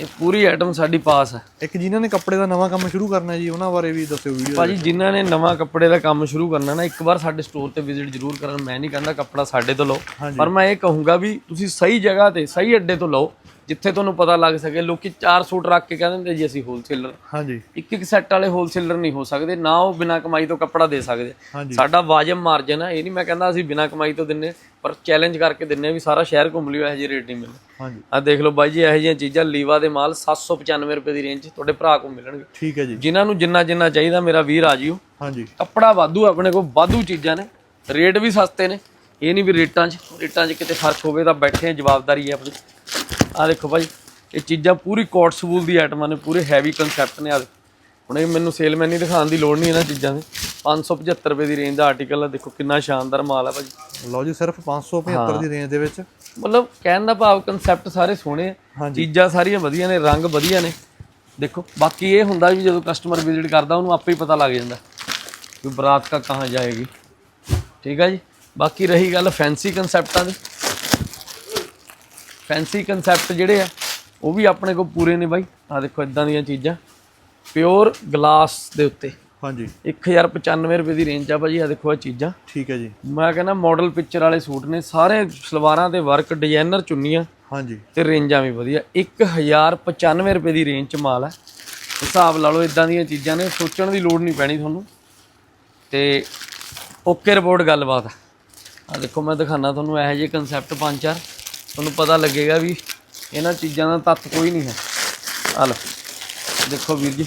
ਇਹ ਪੂਰੀ ਆਈਟਮ ਸਾਡੀ ਪਾਸ ਹੈ। ਇੱਕ ਜਿਨ੍ਹਾਂ ਨੇ ਕੱਪੜੇ ਦਾ ਨਵਾਂ ਕੰਮ ਸ਼ੁਰੂ ਕਰਨਾ ਜੀ ਉਹਨਾਂ ਬਾਰੇ ਵੀ ਦੱਸਿਓ ਵੀਡੀਓ ਭਾਜੀ ਜਿਨ੍ਹਾਂ ਨੇ ਨਵਾਂ ਕੱਪੜੇ ਦਾ ਕੰਮ ਸ਼ੁਰੂ ਕਰਨਾ ਨਾ ਇੱਕ ਵਾਰ ਸਾਡੇ ਸਟੋਰ ਤੇ ਵਿਜ਼ਿਟ ਜ਼ਰੂਰ ਕਰਨ। ਮੈਂ ਨਹੀਂ ਕਹਿੰਦਾ ਕੱਪੜਾ ਸਾਡੇ ਤੋਂ ਲਓ ਪਰ ਮੈਂ ਇਹ ਕਹੂੰਗਾ ਵੀ ਤੁਸੀਂ ਸਹੀ ਜਗ੍ਹਾ ਤੇ ਸਹੀ ਅੱਡੇ ਤੋਂ ਲਓ। ਜਿੱਥੇ ਤੁਹਾਨੂੰ ਪਤਾ ਲੱਗ ਸਕੇ ਲੋਕੀ ਚਾਰ ਸੂਟ ਰੱਖ ਕੇ ਕਹਿੰਦੇ ਹੁੰਦੇ ਜੀ ਅਸੀਂ ਹੋਲਸੇਲਰ ਹਾਂਜੀ। ਇੱਕ ਇੱਕ ਸੈੱਟ ਵਾਲੇ ਹੋਲਸੇਲਰ ਨਹੀਂ ਹੋ ਸਕਦੇ ਨਾ ਉਹ ਬਿਨਾਂ ਕਮਾਈ ਤੋਂ ਕੱਪੜਾ ਦੇ ਸਕਦੇ। ਸਾਡਾ ਵਾਜਬ ਮਾਰਜਨ ਹੈ ਇਹ ਨਹੀਂ ਮੈਂ ਕਹਿੰਦਾ ਅਸੀਂ ਬਿਨਾਂ ਕਮਾਈ ਤੋਂ ਦਿੰਨੇ ਪਰ ਚੈਲੰਜ ਕਰਕੇ ਦਿੰਨੇ ਵੀ ਸਾਰਾ ਸ਼ਹਿਰ ਘੁੰਮ ਲਿਓ ਇਹੋ ਜਿਹੇ ਰੇਟ ਨਹੀਂ ਮਿਲਦੇ। ਹਾਂਜੀ। ਆ ਦੇਖ ਲਓ ਬਾਈ ਜੀ ਇਹੋ ਜਿਹੀਆਂ ਚੀਜ਼ਾਂ ਲੀਵਾ ਦੇ ਮਾਲ 795 ਰੁਪਏ ਦੀ ਰੇਂਜ ਤੁਹਾਡੇ ਭਰਾ ਕੋਲ ਮਿਲਣਗੇ। ਠੀਕ ਹੈ ਜੀ। ਜਿਨ੍ਹਾਂ ਨੂੰ ਜਿੰਨਾ ਜਿੰਨਾ ਚਾਹੀਦਾ ਮੇਰਾ ਵੀਰ ਆ ਜਿਓ। ਹਾਂਜੀ। ਕੱਪੜਾ ਵਾਧੂ ਆਪਣੇ ਕੋਲ ਵਾਧੂ ਚੀਜ਼ਾਂ ਨੇ ਰੇਟ ਵੀ ਸਸਤੇ ਨੇ। ਇਹ ਨਹੀਂ ਵੀ ਰੇਟਾਂ 'ਚ ਰੇਟਾਂ 'ਚ ਕਿਤੇ ਫ਼ਰਕ ਹੋਵੇ ਤਾਂ ਬੈਠੇ ਆ ਜਵਾਬਦਾਰੀ ਹੈ ਆਪਣੀ। ਆ ਦੇਖੋ ਭਾਈ ਇਹ ਚੀਜ਼ਾਂ ਪੂਰੀ ਕੋਟ ਸਬੂਲ ਦੀ ਆਈਟਮਾਂ ਨੇ ਪੂਰੇ ਹੈਵੀ ਕਨਸੈਪਟ ਨੇ ਆ ਹੁਣ ਇਹ ਮੈਨੂੰ ਸੇਲਮੈਨ ਨਹੀਂ ਦਿਖਾਉਣ ਦੀ ਲੋੜ ਨਹੀਂ ਇਹਨਾਂ ਚੀਜ਼ਾਂ ਦੀ। 575 ਰੁਪਏ ਦੀ ਰੇਂਜ ਦਾ ਆਰਟੀਕਲ ਆ ਦੇਖੋ ਕਿੰਨਾ ਸ਼ਾਨਦਾਰ ਮਾਲ ਆ ਭਾਜੀ ਲਓ ਜੀ ਸਿਰਫ 575 ਦੀ ਰੇਂਜ ਦੇ ਵਿੱਚ। ਮਤਲਬ ਕਹਿਣ ਦਾ ਭਾਵ ਕਨਸੈਪਟ ਸਾਰੇ ਸੋਹਣੇ ਆ। ਚੀਜ਼ਾਂ ਸਾਰੀਆਂ ਵਧੀਆ ਨੇ ਰੰਗ ਵਧੀਆ ਨੇ। ਦੇਖੋ ਬਾਕੀ ਇਹ ਹੁੰਦਾ ਵੀ ਜਦੋਂ ਕਸਟਮਰ ਵਿਜ਼ਿਟ ਕਰਦਾ ਉਹਨੂੰ ਆਪੇ ਹੀ ਪਤਾ ਲੱਗ ਜਾਂਦਾ ਕਿ ਬਰਾਤ ਕਾ ਕਹਾਂ ਜਾਏਗੀ। ਠੀਕ ਹੈ ਜੀ? ਬਾਕੀ ਰਹੀ ਗੱਲ ਫੈਂਸੀ ਕਨਸੈਪਟਾਂ ਦੀ। ਫੈਂਸੀ ਕਨਸੈਪਟ ਜਿਹੜੇ ਆ ਉਹ ਵੀ ਆਪਣੇ ਕੋਲ ਪੂਰੇ ਨੇ ਬਾਈ। ਆ ਦੇਖੋ ਇਦਾਂ ਦੀਆਂ ਚੀਜ਼ਾਂ। ਪਿਓਰ ਗਲਾਸ ਦੇ ਉੱਤੇ। ਹਾਂਜੀ। 1095 ਰੁਪਏ ਦੀ ਰੇਂਜ ਆ ਭਾਜੀ ਆ ਦੇਖੋ ਇਹ ਚੀਜ਼ਾਂ। ਠੀਕ ਹੈ ਜੀ। ਮੈਂ ਕਹਿੰਦਾ ਮਾਡਲ ਪਿਕਚਰ ਵਾਲੇ ਸੂਟ ਨੇ ਸਾਰੇ ਸਲਵਾਰਾਂ ਤੇ ਵਰਕ ਡਿਜ਼ਾਈਨਰ ਚੁੰਨੀਆਂ ਹਾਂਜੀ। ਤੇ ਰੇਂਜਾਂ ਵੀ ਵਧੀਆ। 1095 ਰੁਪਏ ਦੀ ਰੇਂਜ ਚ ਮਾਲ ਹੈ ਹਿਸਾਬ ਲਾ ਲਓ ਇਦਾਂ ਦੀਆਂ ਚੀਜ਼ਾਂ ਨੇ ਸੋਚਣ ਦੀ ਲੋੜ ਨਹੀਂ ਪੈਣੀ ਤੁਹਾਨੂੰ। ਤੇ ਓਕੇ ਰਿਪੋਰਟ ਗੱਲਬਾਤ। ਆ ਦੇਖੋ ਮੈਂ ਦਿਖਾਣਾ ਤੁਹਾਨੂੰ ਇਹੋ ਜਿਹੇ ਕਨਸੈਪਟ ਪੰਜ ਚਾਰ ਤੁਹਾਨੂੰ ਪਤਾ ਲੱਗੇਗਾ ਵੀ ਇਹਨਾਂ ਚੀਜ਼ਾਂ ਦਾ ਤੱਤ ਕੋਈ ਨਹੀਂ ਹੈ। ਆ ਲਓ ਦੇਖੋ ਵੀਰ ਜੀ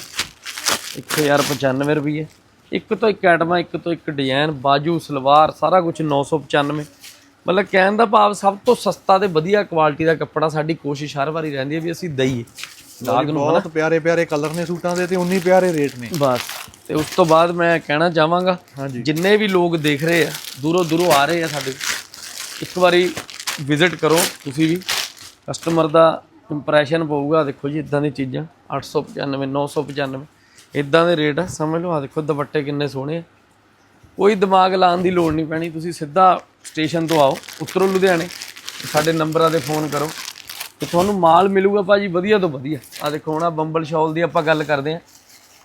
1095 ਰੁਪਏ ਇੱਕ ਤੋਂ ਇੱਕ ਆਈਟਮਾਂ ਇੱਕ ਤੋਂ ਇੱਕ ਡਿਜ਼ਾਈਨ ਬਾਜੂ ਸਲਵਾਰ ਸਾਰਾ ਕੁਝ 995 ਮਤਲਬ ਕਹਿਣ ਦਾ ਭਾਵ ਸਭ ਤੋਂ ਸਸਤਾ ਤੇ ਵਧੀਆ ਕੁਆਲਿਟੀ ਦਾ ਕੱਪੜਾ ਸਾਡੀ ਕੋਸ਼ਿਸ਼ ਹਰ ਵਾਰੀ ਰਹਿੰਦੀ ਹੈ ਵੀ ਅਸੀਂ ਦਈਏ। ਗਾਹਕ ਨੂੰ ਬਹੁਤ ਪਿਆਰੇ ਪਿਆਰੇ ਕਲਰ ਨੇ ਸੂਟਾਂ ਦੇ ਤੇ ਉਨੀ ਪਿਆਰੇ ਰੇਟ ਨੇ। ਬਸ। ਤੇ ਉਸ ਤੋਂ ਬਾਅਦ ਮੈਂ ਕਹਿਣਾ ਚਾਹਾਂਗਾ ਹਾਂਜੀ। ਜਿੰਨੇ ਵੀ ਲੋਕ ਦੇਖ ਰਹੇ ਆ ਦੂਰੋਂ ਦੂਰੋਂ ਆ ਰਹੇ ਆ ਸਾਡੇ ਇੱਕ ਵਾਰੀ ਵਿਜ਼ਿਟ ਕਰੋ ਤੁਸੀਂ ਵੀ। ਕਸਟਮਰ ਦਾ ਇੰਪ੍ਰੈਸ਼ਨ ਪਊਗਾ ਦੇਖੋ ਜੀ ਇਦਾਂ ਦੀ ਚੀਜ਼ਾਂ 895 995 ਇਦਾਂ ਦੇ ਰੇਟ ਆ ਸਮਝ ਲਓ ਆ ਦੇਖੋ ਦੁਪੱਟੇ ਕਿੰਨੇ ਸੋਹਣੇ ਆ। ਕੋਈ ਦਿਮਾਗ ਲਾਉਣ ਦੀ ਲੋੜ ਨਹੀਂ ਪੈਣੀ ਤੁਸੀਂ ਸਿੱਧਾ ਸਟੇਸ਼ਨ ਤੋਂ ਆਓ ਉਤਰੋ ਲੁਧਿਆਣੇ ਸਾਡੇ ਨੰਬਰਾਂ ਤੇ ਫੋਨ ਕਰੋ ਤੇ ਤੁਹਾਨੂੰ ਮਾਲ ਮਿਲੂਗਾ ਭਾਜੀ ਵਧੀਆ ਤੋਂ ਵਧੀਆ। ਆ ਦੇਖੋ ਹੁਣ ਆ ਬੰਬਲ ਸ਼ਾਲ ਦੀ ਆਪਾਂ ਗੱਲ ਕਰਦੇ ਆ।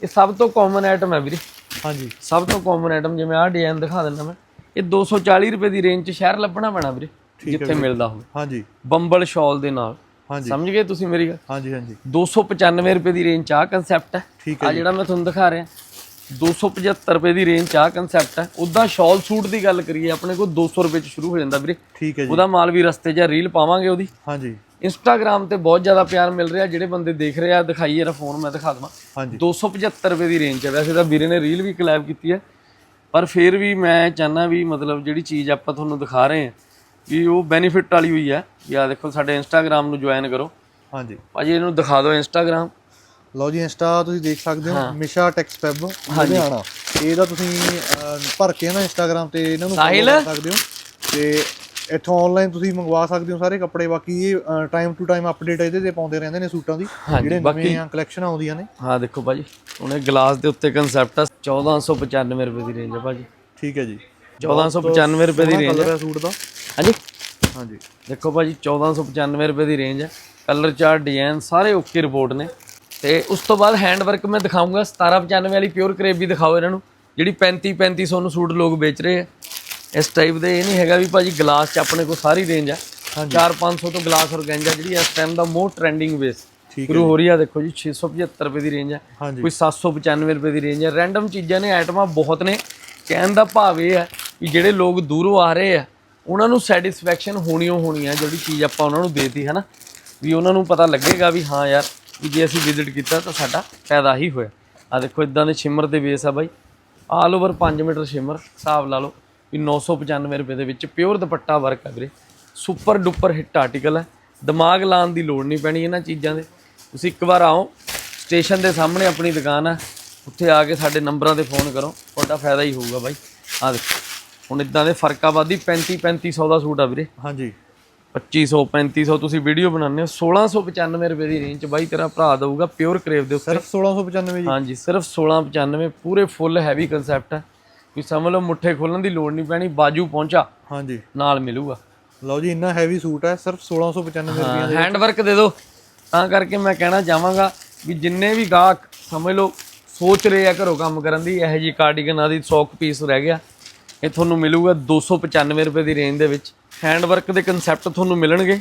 ਇਹ ਸਭ ਤੋਂ ਕਾਮਨ ਆਈਟਮ ਹੈ ਵੀਰੇ। ਹਾਂਜੀ। ਸਭ ਤੋਂ ਕਾਮਨ ਆਈਟਮ ਜਿਵੇਂ ਆਹ ਡਿਜ਼ਾਈਨ ਦਿਖਾ ਦਿੰਦਾ ਮੈਂ ਇਹ 240 ਰੁਪਏ ਦੀ ਰੇਂਜ 'ਚ ਸ਼ਹਿਰ ਲੱਭਣਾ ਪੈਣਾ ਵੀਰੇ ਜਿੱਥੇ ਮਿਲਦਾ ਹੋਵੇ। ਹਾਂਜੀ। ਬੰਬਲ ਸ਼ਾਲ ਦੇ ਨਾਲ। ਹਾਂਜੀ। ਸਮਝ ਗਏ ਤੁਸੀਂ ਮੇਰੀ ਗੱਲ? ਹਾਂਜੀ ਹਾਂਜੀ। 295 ਰੁਪਏ ਦੀ ਰੇਂਜ 'ਚ ਆਹ ਕਨਸੈਪਟ ਹੈ। ਆ ਜਿਹੜਾ ਮੈਂ ਤੁਹਾਨੂੰ ਦਿਖਾ ਰਿਹਾ 275 ਰੁਪਏ ਦੀ ਰੇਂਜ 'ਚ ਆਹ ਕਨਸੈਪਟ ਹੈ। ਉਦਾਂ ਸ਼ਾਲ ਸੂਟ ਦੀ ਗੱਲ ਕਰੀਏ ਆਪਣੇ ਕੋਲ 200 ਰੁਪਏ 'ਚ ਸ਼ੁਰੂ ਹੋ ਜਾਂਦਾ ਵੀਰੇ। ਠੀਕ ਹੈ ਜੀ। ਉਹਦਾ ਮਾਲ ਵੀ ਰਸਤੇ 'ਚ ਰੀਲ ਪਾਵਾਂਗੇ ਉਹਦੀ। ਹਾਂਜੀ। ਇੰਸਟਾਗ੍ਰam ਤੇ ਬਹੁਤ ਜ਼ਿਆਦਾ ਪਿਆਰ ਮਿਲ ਰਿਹਾ ਜਿਹੜੇ ਬੰਦੇ ਦੇਖ ਰਹੇ ਆ ਦਿਖਾਈ ਜਰਾ ਫੋਨ ਮੈਂ ਦਿਖਾ ਦਵਾਂ। ਹਾਂਜੀ। 275 ਰੁਪਏ ਦੀ ਰੇਂਜ ਹੈ। ਵੈਸੇ ਤਾਂ ਵੀਰੇ ਨੇ ਰੀਲ ਵੀ ਕਲੈਬ ਕੀਤੀ ਹੈ ਪਰ ਫਿਰ ਵੀ ਮੈਂ ਚਾਹਨਾ ਵੀ ਮਤਲਬ ਜਿਹੜੀ ਚੀਜ਼ ਆਪਾਂ ਤੁਹਾਨੂੰ ਦਿਖਾ ਰਹੇ ਹਾਂ ਵੀ ਉਹ ਬੈਨੀਫਿਟ ਵਾਲੀ ਹੋਈ ਹੈ। ਆ ਦੇਖੋ ਸਾਡੇ ਇੰਸਟਾਗ੍ਰam ਨੂੰ ਜੁਆਇਨ ਕਰੋ। ਹਾਂਜੀ। ਭਾਜੀ ਇਹਨੂੰ ਦਿਖਾ ਦਿਓ ਇੰਸਟਾਗ੍ਰam ਲਓ ਜੀ ਇੰਸਟਾ ਤੁਸੀਂ ਦੇਖ ਸਕਦੇ ਹੋ ਮਿਸ਼ਾ ਟੈਕਸ ਪੈਬ ਲੁਧਿਆਣਾ। ਇਹਦਾ ਤੁਸੀਂ ਭਰ ਕੇ ਨਾ ਇੰਸਟਾਗ੍ਰam ਤੇ ਇਹਨਾਂ ਨੂੰ follow ਕਰ ਸਕਦੇ ਹੋ। ਤੇ ਇੱਥੋਂ ਆਨਲਾਈਨ ਤੁਸੀਂ ਮੰਗਵਾ ਸਕਦੇ ਹੋ ਸਾਰੇ ਕੱਪੜੇ ਬਾਕੀ ਇਹ ਟਾਈਮ ਟੂ ਟਾਈਮ ਅਪਡੇਟ ਇਹਦੇ ਤੇ ਪਾਉਂਦੇ ਰਹਿੰਦੇ ਨੇ ਸੂਟਾਂ ਦੀ। ਜਿਹੜੇ ਨਵੀਆਂ ਕਲੈਕਸ਼ਨ ਆਉਂਦੀਆਂ ਨੇ। ਹਾਂ ਦੇਖੋ ਭਾਜੀ ਉਹਨੇ ਗਲਾਸ ਦੇ ਉੱਤੇ ਕਨਸੈਪਟ ਆ 1495 ਰੁਪਏ ਦੀ ਰੇਂਜ ਹੈ ਭਾਜੀ। ਠੀਕ ਹੈ ਜੀ। 1495 ਰੁਪਏ ਦੀ ਰੇਂਜ ਕਲਰ ਹੈ ਸੂਟ ਦਾ। ਹਾਂਜੀ? ਹਾਂਜੀ। ਦੇਖੋ ਭਾਜੀ 1495 ਰੁਪਏ ਦੀ ਰੇਂਜ ਹੈ ਕਲਰ ਚਾਰਟ ਡਿਜ਼ਾਈਨ ਸਾਰੇ ਓਕੇ ਰਿਪੋਰਟ ਨੇ। ਤੇ ਉਸ ਤੋਂ ਬਾਅਦ ਹੈਂਡ ਵਰਕ ਮੈਂ ਦਿਖਾਉਂਗਾ। 1795 ਵਾਲੀ ਪਿਓਰ ਕਰੇਪ ਵੀ ਦਿਖਾਓ ਇਹਨਾਂ ਨੂੰ ਜਿਹੜੀ 35 3500 ਨੂੰ ਸੂਟ ਲੋਕ ਵੇਚ ਰਹੇ ਆ। ਇਸ ਟਾਈਪ ਦੇ ਇਹ ਨਹੀਂ ਹੈਗਾ ਵੀ ਭਾਜੀ ਗਲਾਸ 'ਚ ਆਪਣੇ ਕੋਲ ਸਾਰੀ ਰੇਂਜ ਆ। 4-500 ਤੋਂ ਗਲਾਸ ਔਰਗੈਂਜਾ ਜਿਹੜੀ ਇਸ ਟਾਈਮ ਦਾ ਮੋਸਟ ਟ੍ਰੈਂਡਿੰਗ ਵੇਸ ਸ਼ੁਰੂ ਹੋ ਰਹੀ ਆ ਦੇਖੋ ਜੀ 675 ਰੁਪਏ ਦੀ ਰੇਂਜ ਆ। ਕੋਈ 795 ਰੁਪਏ ਦੀ ਰੇਂਜ ਹੈ ਰੈਂਡਮ ਚੀਜ਼ਾਂ ਨੇ ਆਈਟਮਾਂ ਬਹੁਤ ਨੇ। ਕਹਿਣ ਦਾ ਭਾਵ ਇਹ ਹੈ ਕਿ ਜਿਹੜੇ ਲੋਕ ਦੂਰੋਂ ਆ ਰਹੇ ਆ ਉਹਨਾਂ ਨੂੰ ਸੈਟੀਸਫੈਕਸ਼ਨ ਹੋਣੀ ਹੋਣੀ ਆ ਜਿਹੜੀ ਚੀਜ਼ ਆਪਾਂ ਉਹਨਾਂ ਨੂੰ ਦੇਤੀ ਹੈ ਨਾ ਵੀ ਉਹਨਾਂ ਨੂੰ ਪਤਾ ਲੱਗੇਗਾ ਵੀ ਹਾਂ ਯਾਰ ਵੀ ਜੇ ਅਸੀਂ ਵਿਜ਼ਿਟ ਕੀਤਾ ਤਾਂ ਸਾਡਾ ਫਾਇਦਾ ਹੀ ਹੋਇਆ। ਆ ਦੇਖੋ, ਇਦਾਂ ਦੇ ਸ਼ਿਮਰ ਦੇ ਬੇਸ ਆ ਬਾਈ। ਆਲ ਓਵਰ 5 ਮੀਟਰ ਸ਼ਿਮਰ, ਹਿਸਾਬ ਲਾ ਲਓ ਵੀ 995 ਰੁਪਏ ਦੇ ਵਿੱਚ ਪਿਓਰ ਦੁਪੱਟਾ ਵਰਕ ਆ ਵੀਰੇ। ਸੁਪਰ ਡੁਪਰ ਹਿੱਟ ਆਰਟੀਕਲ ਹੈ ਦਿਮਾਗ ਲਾਉਣ ਦੀ ਲੋੜ ਨਹੀਂ ਪੈਣੀ ਇਹਨਾਂ ਚੀਜ਼ਾਂ ਦੇ। ਤੁਸੀਂ ਇੱਕ ਵਾਰ ਆਓ ਸਟੇਸ਼ਨ ਦੇ ਸਾਹਮਣੇ ਆਪਣੀ ਦੁਕਾਨ ਹੈ ਉੱਥੇ ਆ ਕੇ ਸਾਡੇ ਨੰਬਰਾਂ ਤੇ ਫੋਨ ਕਰੋ, ਤੁਹਾਡਾ ਫਾਇਦਾ ਹੀ ਹੋਊਗਾ ਬਾਈ। ਆ ਦੇਖੋ, ਹੁਣ ਇਦਾਂ ਦੇ ਫਰਕਾਬਾਦੀ 35 3500 ਦਾ ਸੂਟ ਆ ਵੀਰੇ। ਹਾਂਜੀ। 2500 3500 ਤੁਸੀਂ ਵੀਡੀਓ ਬਣਾਉਂਦੇ ਹੋ 1695 ਰੁਪਏ ਦੀ ਰੇਂਜ ਚ ਬਾਈ ਤੇਰਾ ਭਰਾ ਦਊਗਾ ਪਿਓਰ ਕਰੇਵ ਦੇ ਉੱਤੇ। ਸਿਰਫ 1695 ਜੀ। ਹਾਂਜੀ ਸਿਰਫ 1695 ਪੂਰੇ ਫੁੱਲ ਹੈਵੀ ਕਨਸੈਪਟ ਹੈ। ਵੀ ਸਮਝ ਲਓ ਮੁੱਠੇ ਖੋਲਣ ਦੀ ਲੋੜ ਨਹੀਂ ਪੈਣੀ ਬਾਜੂ ਪਹੁੰਚਾ। ਹਾਂਜੀ। ਨਾਲ ਮਿਲੂਗਾ। ਲਓ ਜੀ ਇੰਨਾ ਹੈਵੀ ਸੂਟ ਹੈ ਸਿਰਫ 1695 ਰੁਪਏ ਹੈਂਡ ਵਰਕ ਦੇ ਦਿਓ। ਤਾਂ ਕਰਕੇ ਮੈਂ ਕਹਿਣਾ ਚਾਹਾਂਗਾ ਵੀ ਜਿੰਨੇ ਵੀ ਗਾਹਕ ਸਮਝ ਲਓ ਸੋਚ ਰਹੇ ਆ ਘਰੋਂ ਕੰਮ ਕਰਨ ਦੀ ਇਹੋ ਜੀ ਕਾਰਡੀਗਨ ਆਦੀ 100 ਪੀਸ ਰਹਿ ਗਿਆ। ਇਹ ਤੁਹਾਨੂੰ ਮਿਲੂਗਾ 295 ਰੁਪਏ ਦੀ ਰੇਂਜ ਦੇ ਵਿੱਚ। ਹੈਂਡ ਵਰਕ ਦੇ ਕਨਸੈਪਟ ਤੁਹਾਨੂੰ ਮਿਲਣਗੇ।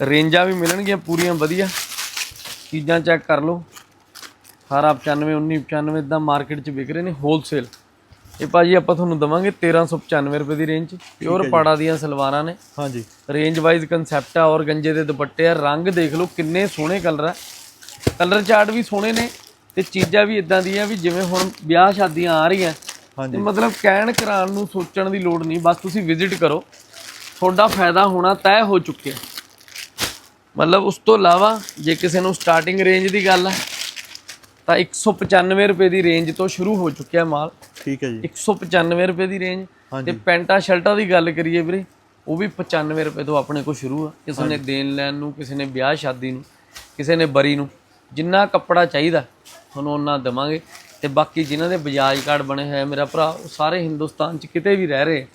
ਰੇਂਜਾਂ ਵੀ ਮਿਲਣਗੀਆਂ ਪੂਰੀਆਂ ਵਧੀਆ। ਚੀਜ਼ਾਂ ਚੈੱਕ ਕਰ ਲਓ। 1895 1995 ਇਦਾਂ ਮਾਰਕੀਟ 'ਚ ਵਿਕ ਰਹੇ ਨੇ ਹੋਲਸੇਲ ਇਹ ਭਾਜੀ ਆਪਾਂ ਤੁਹਾਨੂੰ ਦਵਾਂਗੇ 1395 ਰੁਪਏ ਦੀ ਰੇਂਜ 'ਚ ਪਿਓਰ ਪਾੜਾ ਦੀਆਂ ਸਲਵਾਰਾਂ ਨੇ। ਹਾਂਜੀ। ਰੇਂਜ ਵਾਈਜ਼ ਕਨਸੈਪਟ ਆ ਔਰ ਗੰਜੇ ਦੇ ਦੁਪੱਟੇ ਆ। ਰੰਗ ਦੇਖ ਲਓ ਕਿੰਨੇ ਸੋਹਣੇ ਕਲਰ ਆ। ਕਲਰ ਚਾਰਟ ਵੀ ਸੋਹਣੇ ਨੇ ਤੇ ਚੀਜ਼ਾਂ ਵੀ ਇਦਾਂ ਦੀਆਂ ਵੀ ਜਿਵੇਂ ਹੁਣ ਵਿਆਹ ਸ਼ਾਦੀਆਂ ਆ ਰਹੀਆਂ। ਹਾਂਜੀ। ਮਤਲਬ ਕਹਿਣ ਕਰਾਉਣ ਨੂੰ ਸੋਚਣ ਦੀ ਲੋੜ ਨਹੀਂ। ਬਸ ਤੁਸੀਂ ਵਿਜ਼ਿਟ ਕਰੋ। ਤੁਹਾਡਾ ਫਾਇਦਾ ਹੋਣਾ ਤੈਅ ਹੋ ਚੁੱਕਿਆ। ਮਤਲਬ ਉਸ ਤੋਂ ਇਲਾਵਾ ਜੇ ਕਿਸੇ ਨੂੰ ਸਟਾਰਟਿੰਗ ਰੇਂਜ ਦੀ ਗੱਲ ਹੈ ਤਾਂ 195 ਰੁਪਏ ਦੀ ਰੇਂਜ ਤੋਂ ਸ਼ੁਰੂ ਹੋ ਚੁੱਕਿਆ ਮਾਲ। ਠੀਕ ਹੈ ਜੀ। 195 ਰੁਪਏ ਦੀ ਰੇਂਜ। ਤੇ ਪੈਂਟਾ ਸ਼ਰਟਾਂ ਦੀ ਗੱਲ ਕਰੀਏ ਵੀਰੇ ਉਹ ਵੀ 95 ਰੁਪਏ ਤੋਂ ਆਪਣੇ ਕੋਲ ਸ਼ੁਰੂ ਆ। ਕਿਸੇ ਨੇ ਦੇਣ ਲੈਣ ਨੂੰ ਕਿਸੇ ਨੇ ਵਿਆਹ ਸ਼ਾਦੀ ਨੂੰ ਕਿਸੇ ਨੇ ਬਰੀ ਨੂੰ ਜਿੰਨਾ ਕੱਪੜਾ ਚਾਹੀਦਾ ਤੁਹਾਨੂੰ ਉਹਨਾਂ ਦੇਵਾਂਗੇ। ਤੇ ਬਾਕੀ ਜਿਨ੍ਹਾਂ ਦੇ ਬਜਾਜ ਕਾਰਡ ਬਣੇ ਹੋਏ ਮੇਰਾ ਭਰਾ ਉਹ ਸਾਰੇ ਹਿੰਦੁਸਤਾਨ 'ਚ ਕਿਤੇ ਵੀ ਰਹਿ ਰਹੇ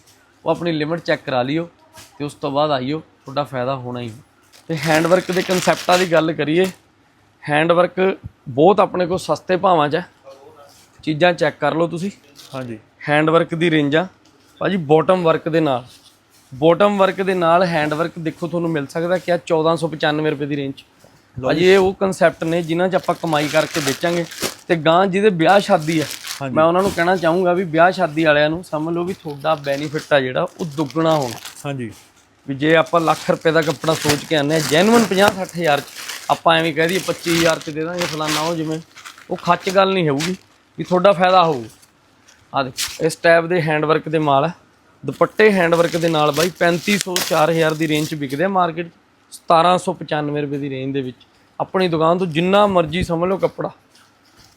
ਉਹ ਆਪਣੀ ਲਿਮਟ ਚੈੱਕ ਕਰਾ ਲਿਓ। ਤੇ ਉਸ ਤੋਂ ਬਾਅਦ ਆਈਓ ਤੁਹਾਡਾ ਫਾਇਦਾ ਹੋਣਾ ਹੀ। ਤੇ ਹੈਂਡ ਵਰਕ ਦੇ ਕਨਸੈਪਟਾਂ ਦੀ ਗੱਲ ਕਰੀਏ ਹੈਂਡ ਵਰਕ ਬਹੁਤ ਆਪਣੇ ਕੋਲ ਸਸਤੇ ਭਾਵਾਂ 'ਚ ਹੈ। ਚੀਜ਼ਾਂ ਚੈੱਕ ਕਰ ਲਓ ਤੁਸੀਂ। ਹਾਂਜੀ। ਹੈਂਡ ਵਰਕ ਦੀ ਰੇਂਜਾਂ ਭਾਜੀ ਬਾਟਮ ਵਰਕ ਦੇ ਨਾਲ। ਬਾਟਮ ਵਰਕ ਦੇ ਨਾਲ ਹੈਂਡ ਵਰਕ ਦੇਖੋ ਤੁਹਾਨੂੰ ਮਿਲ ਸਕਦਾ ਕਿ 1495 ਰੁਪਏ ਦੀ ਰੇਂਜ ਭਾਜੀ ਇਹ ਉਹ ਕਨਸੈਪਟ ਨੇ ਜਿਨ੍ਹਾਂ 'ਚ ਆਪਾਂ ਕਮਾਈ ਕਰਕੇ ਵੇਚਾਂਗੇ। ਤੇ ਗਾਂ ਜਿਹਦੇ ਵਿਆਹ ਸ਼ਾਦੀ ਆ ਮੈਂ ਉਹਨਾਂ ਨੂੰ ਕਹਿਣਾ ਚਾਹੂੰਗਾ ਵੀ ਵਿਆਹ ਸ਼ਾਦੀ ਵਾਲਿਆਂ ਨੂੰ ਸਮਝ ਲਓ ਵੀ ਤੁਹਾਡਾ ਬੈਨੀਫਿਟ ਆ ਜਿਹੜਾ ਉਹ ਦੁੱਗਣਾ ਹੋਣਾ। ਹਾਂਜੀ। ਵੀ ਜੇ ਆਪਾਂ ਲੱਖ ਰੁਪਏ ਦਾ ਕੱਪੜਾ ਸੋਚ ਕੇ ਆਨੇ ਆ ਜੈਨੂਇਨ 50 60000 ਚ ਆਪਾਂ ਐਵੇਂ ਕਹਿ ਦਈਏ 25000 ਚ ਦੇ ਦਾਂਗੇ ਫਲਾਨਾ ਉਹ ਜਿਵੇਂ ਉਹ ਖੱਚ ਗੱਲ ਨਹੀਂ ਹੋਊਗੀ ਵੀ ਤੁਹਾਡਾ ਫਾਇਦਾ ਹੋਊ। ਆ ਦੇਖੋ ਇਸ ਟਾਈਪ ਦੇ ਹੈਂਡ ਵਰਕ ਦੇ ਮਾਲ ਹੈ ਦੁਪੱਟੇ ਹੈਂਡ ਵਰਕ ਦੇ ਨਾਲ ਬਾਈ 3500 4000 ਦੀ ਰੇਂਜ ਚ ਵਿਕਦੇ ਆ ਮਾਰਕੀਟ 1795 ਰੁਪਏ ਦੀ ਰੇਂਜ ਦੇ ਵਿੱਚ। ਆਪਣੀ ਦੁਕਾਨ ਤੋਂ ਜਿੰਨਾ ਮਰਜ਼ੀ ਸਮਝ ਲਓ ਕੱਪੜਾ।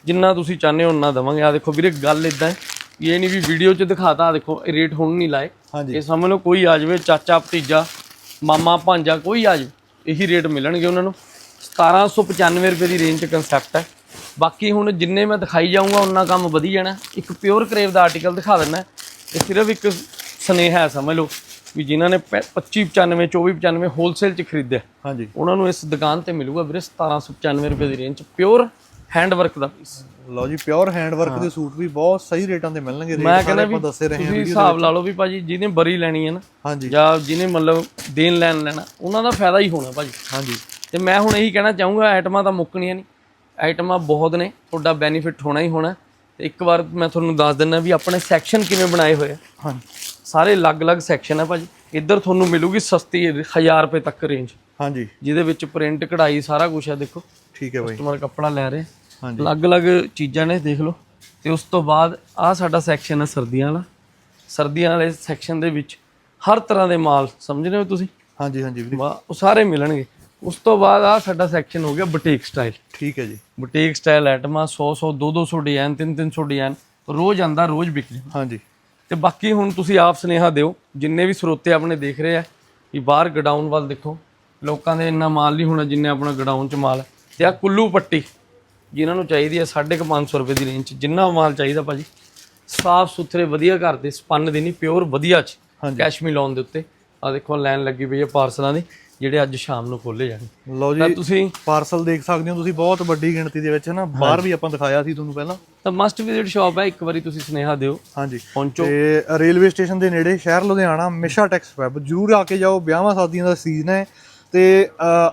ਜਿੰਨਾ ਤੁਸੀਂ ਚਾਹੁੰਦੇ ਹੋ ਉਨਾ ਦਵਾਂਗੇ। ਆ ਦੇਖੋ ਵੀਰੇ ਗੱਲ ਇਦਾਂ ਹੈ ਕਿ ਇਹ ਨਹੀਂ ਵੀ ਵੀਡੀਓ 'ਚ ਦਿਖਾਤਾ ਆਹ ਦੇਖੋ ਇਹ ਰੇਟ ਹੁਣ ਨਹੀਂ ਲਾਏ। ਹਾਂਜੀ। ਇਹ ਸਮਝ ਲਓ ਕੋਈ ਆ ਜਾਵੇ ਚਾਚਾ ਭਤੀਜਾ ਮਾਮਾ ਭਾਂਜਾ ਕੋਈ ਆ ਜਾਵੇ ਇਹੀ ਰੇਟ ਮਿਲਣਗੇ ਉਹਨਾਂ ਨੂੰ। 1795 ਰੁਪਏ ਦੀ ਰੇਂਜ 'ਚ ਕਨਸੈਪਟ ਹੈ। ਬਾਕੀ ਹੁਣ ਜਿੰਨੇ ਮੈਂ ਦਿਖਾਈ ਜਾਊਂਗਾ ਉਹਨਾਂ ਕੰਮ ਵਧੀ ਜਾਣਾ। ਇੱਕ ਪਿਓਰ ਕਰੇਵ ਦਾ ਆਰਟੀਕਲ ਦਿਖਾ ਦਿੰਦਾ ਇਹ ਸਿਰਫ ਇੱਕ ਸਨੇਹਾ ਹੈ ਸਮਝ ਲਓ ਵੀ ਜਿਨ੍ਹਾਂ ਨੇ 2595 2495 ਹੋਲਸੇਲ 'ਚ ਖਰੀਦਿਆ। ਹਾਂਜੀ। ਉਹਨਾਂ ਨੂੰ ਇਸ ਦੁਕਾਨ ਤੇ ਮਿਲੂਗਾ ਵੀਰੇ 1795 ਰੁਪਏ ਦੀ ਰੇਂਜ 'ਚ ਪਿਓਰ ਹੈਂਡ ਵਰਕ ਦਾ। ਲਓ ਜੀ ਪਿਓਰ ਹੈਂਡ ਵਰਕ ਦੇ ਸੂਟ ਵੀ ਬਹੁਤ ਸਹੀ ਰੇਟਾਂ ਤੇ ਮਿਲਣਗੇ। ਰੇਟ ਮੈਂ ਸਾਰੇ ਆਪਾਂ ਦੱਸੇ ਰਹੇ ਹਾਂ ਤੁਸੀਂ ਹਿਸਾਬ ਲਾ ਲਓ ਵੀ ਭਾਜੀ ਜਿਹਨੇ ਬਰੀ ਲੈਣੀ ਹੈ ਨਾ ਹਾਂਜੀ। ਜਾਂ ਜਿਹਨੇ ਮਤਲਬ ਦੇਣ ਲੈਣ ਲੈਣਾ ਉਹਨਾਂ ਦਾ ਫਾਇਦਾ ਹੀ ਹੋਣਾ ਭਾਜੀ। ਹਾਂਜੀ। ਤੇ ਮੈਂ ਹੁਣ ਇਹੀ ਕਹਿਣਾ ਚਾਹੂੰਗਾ ਆਈਟਮਾਂ ਤਾਂ ਮੁੱਕਣੀਆਂ ਨਹੀਂ। ਆਈਟਮਾਂ ਬਹੁਤ ਨੇ ਤੁਹਾਡਾ ਬੈਨੀਫਿਟ ਹੋਣਾ ਹੀ ਹੋਣਾ। ਤੇ ਇੱਕ ਵਾਰ ਮੈਂ ਤੁਹਾਨੂੰ ਦੱਸ ਦਿੰਦਾ ਵੀ ਆਪਣੇ ਸੈਕਸ਼ਨ ਕਿਵੇਂ ਬਣਾਏ ਹੋਏ ਆ। ਹਾਂਜੀ। ਸਾਰੇ ਅਲੱਗ-ਅਲੱਗ ਸੈਕਸ਼ਨ ਆ ਭਾਜੀ। ਇੱਧਰ ਤੁਹਾਨੂੰ ਮਿਲੂਗੀ ਸਸਤੀ 1000 ਰੁਪਏ ਤੱਕ ਰੇਂਜ ਹਾਂਜੀ। ਜਿਹਦੇ ਵਿੱਚ ਪ੍ਰਿੰਟ ਕਢਾਈ ਸਾਰਾ ਕੁਝ ਹੈ ਦੇਖੋ। ਠੀਕ ਹੈ ਬਾਈ ਕਸਟਮਰ ਕੱਪੜਾ ਲੈ ਰਹੇ। ਹਾਂਜੀ। ਅਲੱਗ-ਅਲੱਗ ਚੀਜ਼ਾਂ ਨੇ ਦੇਖ ਲਓ। ਤੇ ਉਸ ਤੋਂ ਬਾਅਦ ਆਹ ਸਾਡਾ ਸੈਕਸ਼ਨ ਹੈ ਸਰਦੀਆਂ ਵਾਲਾ। ਸਰਦੀਆਂ ਵਾਲੇ ਸੈਕਸ਼ਨ ਦੇ ਵਿੱਚ ਹਰ ਤਰ੍ਹਾਂ ਦੇ ਮਾਲ ਸਮਝ ਰਹੇ ਹੋ ਤੁਸੀਂ? ਹਾਂਜੀ ਹਾਂਜੀ ਵੀਰੇ। ਵਾ- ਉਹ ਸਾਰੇ ਮਿਲਣਗੇ। ਉਸ ਤੋਂ ਬਾਅਦ ਆ ਸਾਡਾ ਸੈਕਸ਼ਨ ਹੋ ਗਿਆ ਬੁਟੀਕ ਸਟਾਈਲ ਠੀਕ ਹੈ ਜੀ। ਬੁਟੀਕ ਸਟਾਈਲ ਆਈਟਮਾਂ 100 100 200 200 ਡਿਜ਼ਾਈਨ 3 300 ਡਿਜ਼ਾਈਨ ਰੋਜ਼ ਆਂਦਾ ਰੋਜ਼ ਵਿਕ ਜਾਂਦਾ ਹਾਂਜੀ। ਤੇ ਬਾਕੀ ਹੁਣ ਤੁਸੀਂ ਆਪ ਸੁਨੇਹਾ ਦਿਓ ਜਿੰਨੇ ਵੀ ਸਰੋਤੇ ਆਪਣੇ ਦੇਖ ਰਹੇ ਆ ਕਿ ਬਾਹਰ ਗਡਾਊਨ ਵੱਲ ਦੇਖੋ। ਲੋਕਾਂ ਦੇ ਇੰਨਾ ਮਾਲ ਨਹੀਂ ਹੋਣਾ ਜਿੰਨੇ ਆਪਣਾ ਗਡਾਊਨ 'ਚ ਮਾਲ ਹੈ। ਤੇ ਆ ਕੁੱਲੂ ਪੱਟੀ। ਜਿਨ੍ਹਾਂ ਨੂੰ ਚਾਹੀਦੀ ਹੈ 550 ਰੁਪਏ ਦੀ ਰੇਂਜ 'ਚ ਜਿੰਨਾ ਮਾਲ ਚਾਹੀਦਾ ਭਾਜੀ ਸਾਫ਼ ਸੁਥਰੇ ਵਧੀਆ ਘਰ ਦੇ ਸਪੰਨ ਦੇ ਨਹੀਂ ਪਿਓਰ ਵਧੀਆ 'ਚ। ਕੈਸ਼ਮੀ ਲਾਉਣ ਦੇ ਉੱਤੇ। ਆ ਦੇਖੋ ਲਾਈਨ ਲੱਗੀ ਪਈ ਹੈ ਪਾਰਸਲਾਂ ਦੀ ਜਿਹੜੇ ਅੱਜ ਸ਼ਾਮ ਨੂੰ ਖੋਲੇ ਜਾਣਗੇ। ਲਓ ਜੀ ਤੁਸੀਂ ਪਾਰਸਲ ਦੇਖ ਸਕਦੇ ਹੋ ਤੁਸੀਂ ਬਹੁਤ ਵੱਡੀ ਗਿਣਤੀ ਦੇ ਵਿੱਚ ਨਾ ਬਾਹਰ ਵੀ ਆਪਾਂ ਦਿਖਾਇਆ ਸੀ ਤੁਹਾਨੂੰ ਪਹਿਲਾਂ। ਤਾਂ ਮਸਟ ਵਿਜ਼ਿਟ ਸ਼ਾਪ ਹੈ ਇੱਕ ਵਾਰੀ ਤੁਸੀਂ ਸੁਨੇਹਾ ਦਿਓ। ਹਾਂਜੀ। ਪਹੁੰਚੋ। ਤੇ ਰੇਲਵੇ ਸਟੇਸ਼ਨ ਦੇ ਨੇੜੇ ਸ਼ਹਿਰ ਲੁਧਿਆਣਾ ਮਿਸ਼ਾ ਟੈਕਸ ਵੈਬ ਜਰੂਰ ਆ ਕੇ ਜਾਓ ਵਿਆਹਾਂ ਸ਼ਾਦੀਆਂ ਦਾ ਸੀਜ਼ਨ ਹੈ। ਤੇ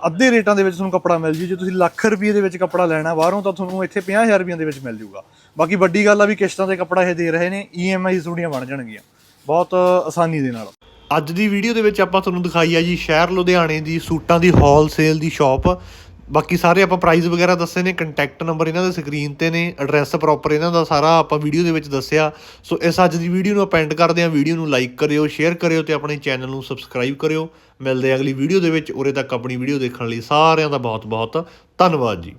ਅੱਧੇ ਰੇਟਾਂ ਦੇ ਵਿੱਚ ਤੁਹਾਨੂੰ ਕੱਪੜਾ ਮਿਲ ਜੂ। ਜੇ ਤੁਸੀਂ ਲੱਖ ਰੁਪਏ ਦੇ ਵਿੱਚ ਕੱਪੜਾ ਲੈਣਾ ਬਾਹਰੋਂ, ਤਾਂ ਤੁਹਾਨੂੰ ਇੱਥੇ 50000 ਰੁਪਏ ਦੇ ਵਿੱਚ ਮਿਲ ਜੂਗਾ। ਬਾਕੀ ਵੱਡੀ ਗੱਲ ਆ ਵੀ ਕਿਸ਼ਤਾਂ ਤੇ ਕੱਪੜਾ ਇਹ ਦੇ ਰਹੇ ਨੇ ਈਐਮਆਈ ਤੁਹਾਡੀਆਂ ਬਣ ਜਾਣਗੀਆਂ। ਬਹੁਤ ਆਸਾਨੀ ਦੇ ਨਾਲ। ਅੱਜ ਦੀ ਵੀਡੀਓ ਦੇ ਵਿੱਚ ਆਪਾਂ ਤੁਹਾਨੂੰ ਦਿਖਾਈ ਆ ਜੀ ਸ਼ਹਿਰ ਲੁਧਿਆਣੇ ਦੀ ਸੂਟਾਂ ਦੀ ਹੋਲਸੇਲ ਦੀ ਸ਼ਾਪ ਬਾਕੀ ਸਾਰੇ ਆਪਾਂ ਪ੍ਰਾਈਸ ਵਗੈਰਾ ਦੱਸੇ ਨੇ ਕੰਟੈਕਟ ਨੰਬਰ ਇਹਨਾਂ ਦੇ ਸਕਰੀਨ ਤੇ ਨੇ ਐਡਰੈਸ ਪ੍ਰੋਪਰ ਇਹਨਾਂ ਦਾ ਸਾਰਾ ਆਪਾਂ ਵੀਡੀਓ ਦੇ ਵਿੱਚ ਦੱਸਿਆ। ਸੋ ਇਸ ਅੱਜ ਦੀ ਵੀਡੀਓ ਨੂੰ ਅਪੈਂਡ ਕਰਦੇ ਹਾਂ। ਵੀਡੀਓ ਨੂੰ ਲਾਈਕ ਕਰਿਓ ਸ਼ੇਅਰ ਕਰਿਓ ਤੇ ਆਪਣੇ ਚੈਨਲ ਨੂੰ ਸਬਸਕ੍ਰਾਈਬ ਕਰਿਓ। ਮਿਲਦੇ ਅਗਲੀ ਵੀਡੀਓ ਦੇ ਵਿੱਚ। ਉਰੇ ਤੱਕ ਆਪਣੀ ਵੀਡੀਓ ਦੇਖਣ ਲਈ ਸਾਰਿਆਂ ਦਾ ਬਹੁਤ ਬਹੁਤ ਧੰਨਵਾਦ ਜੀ।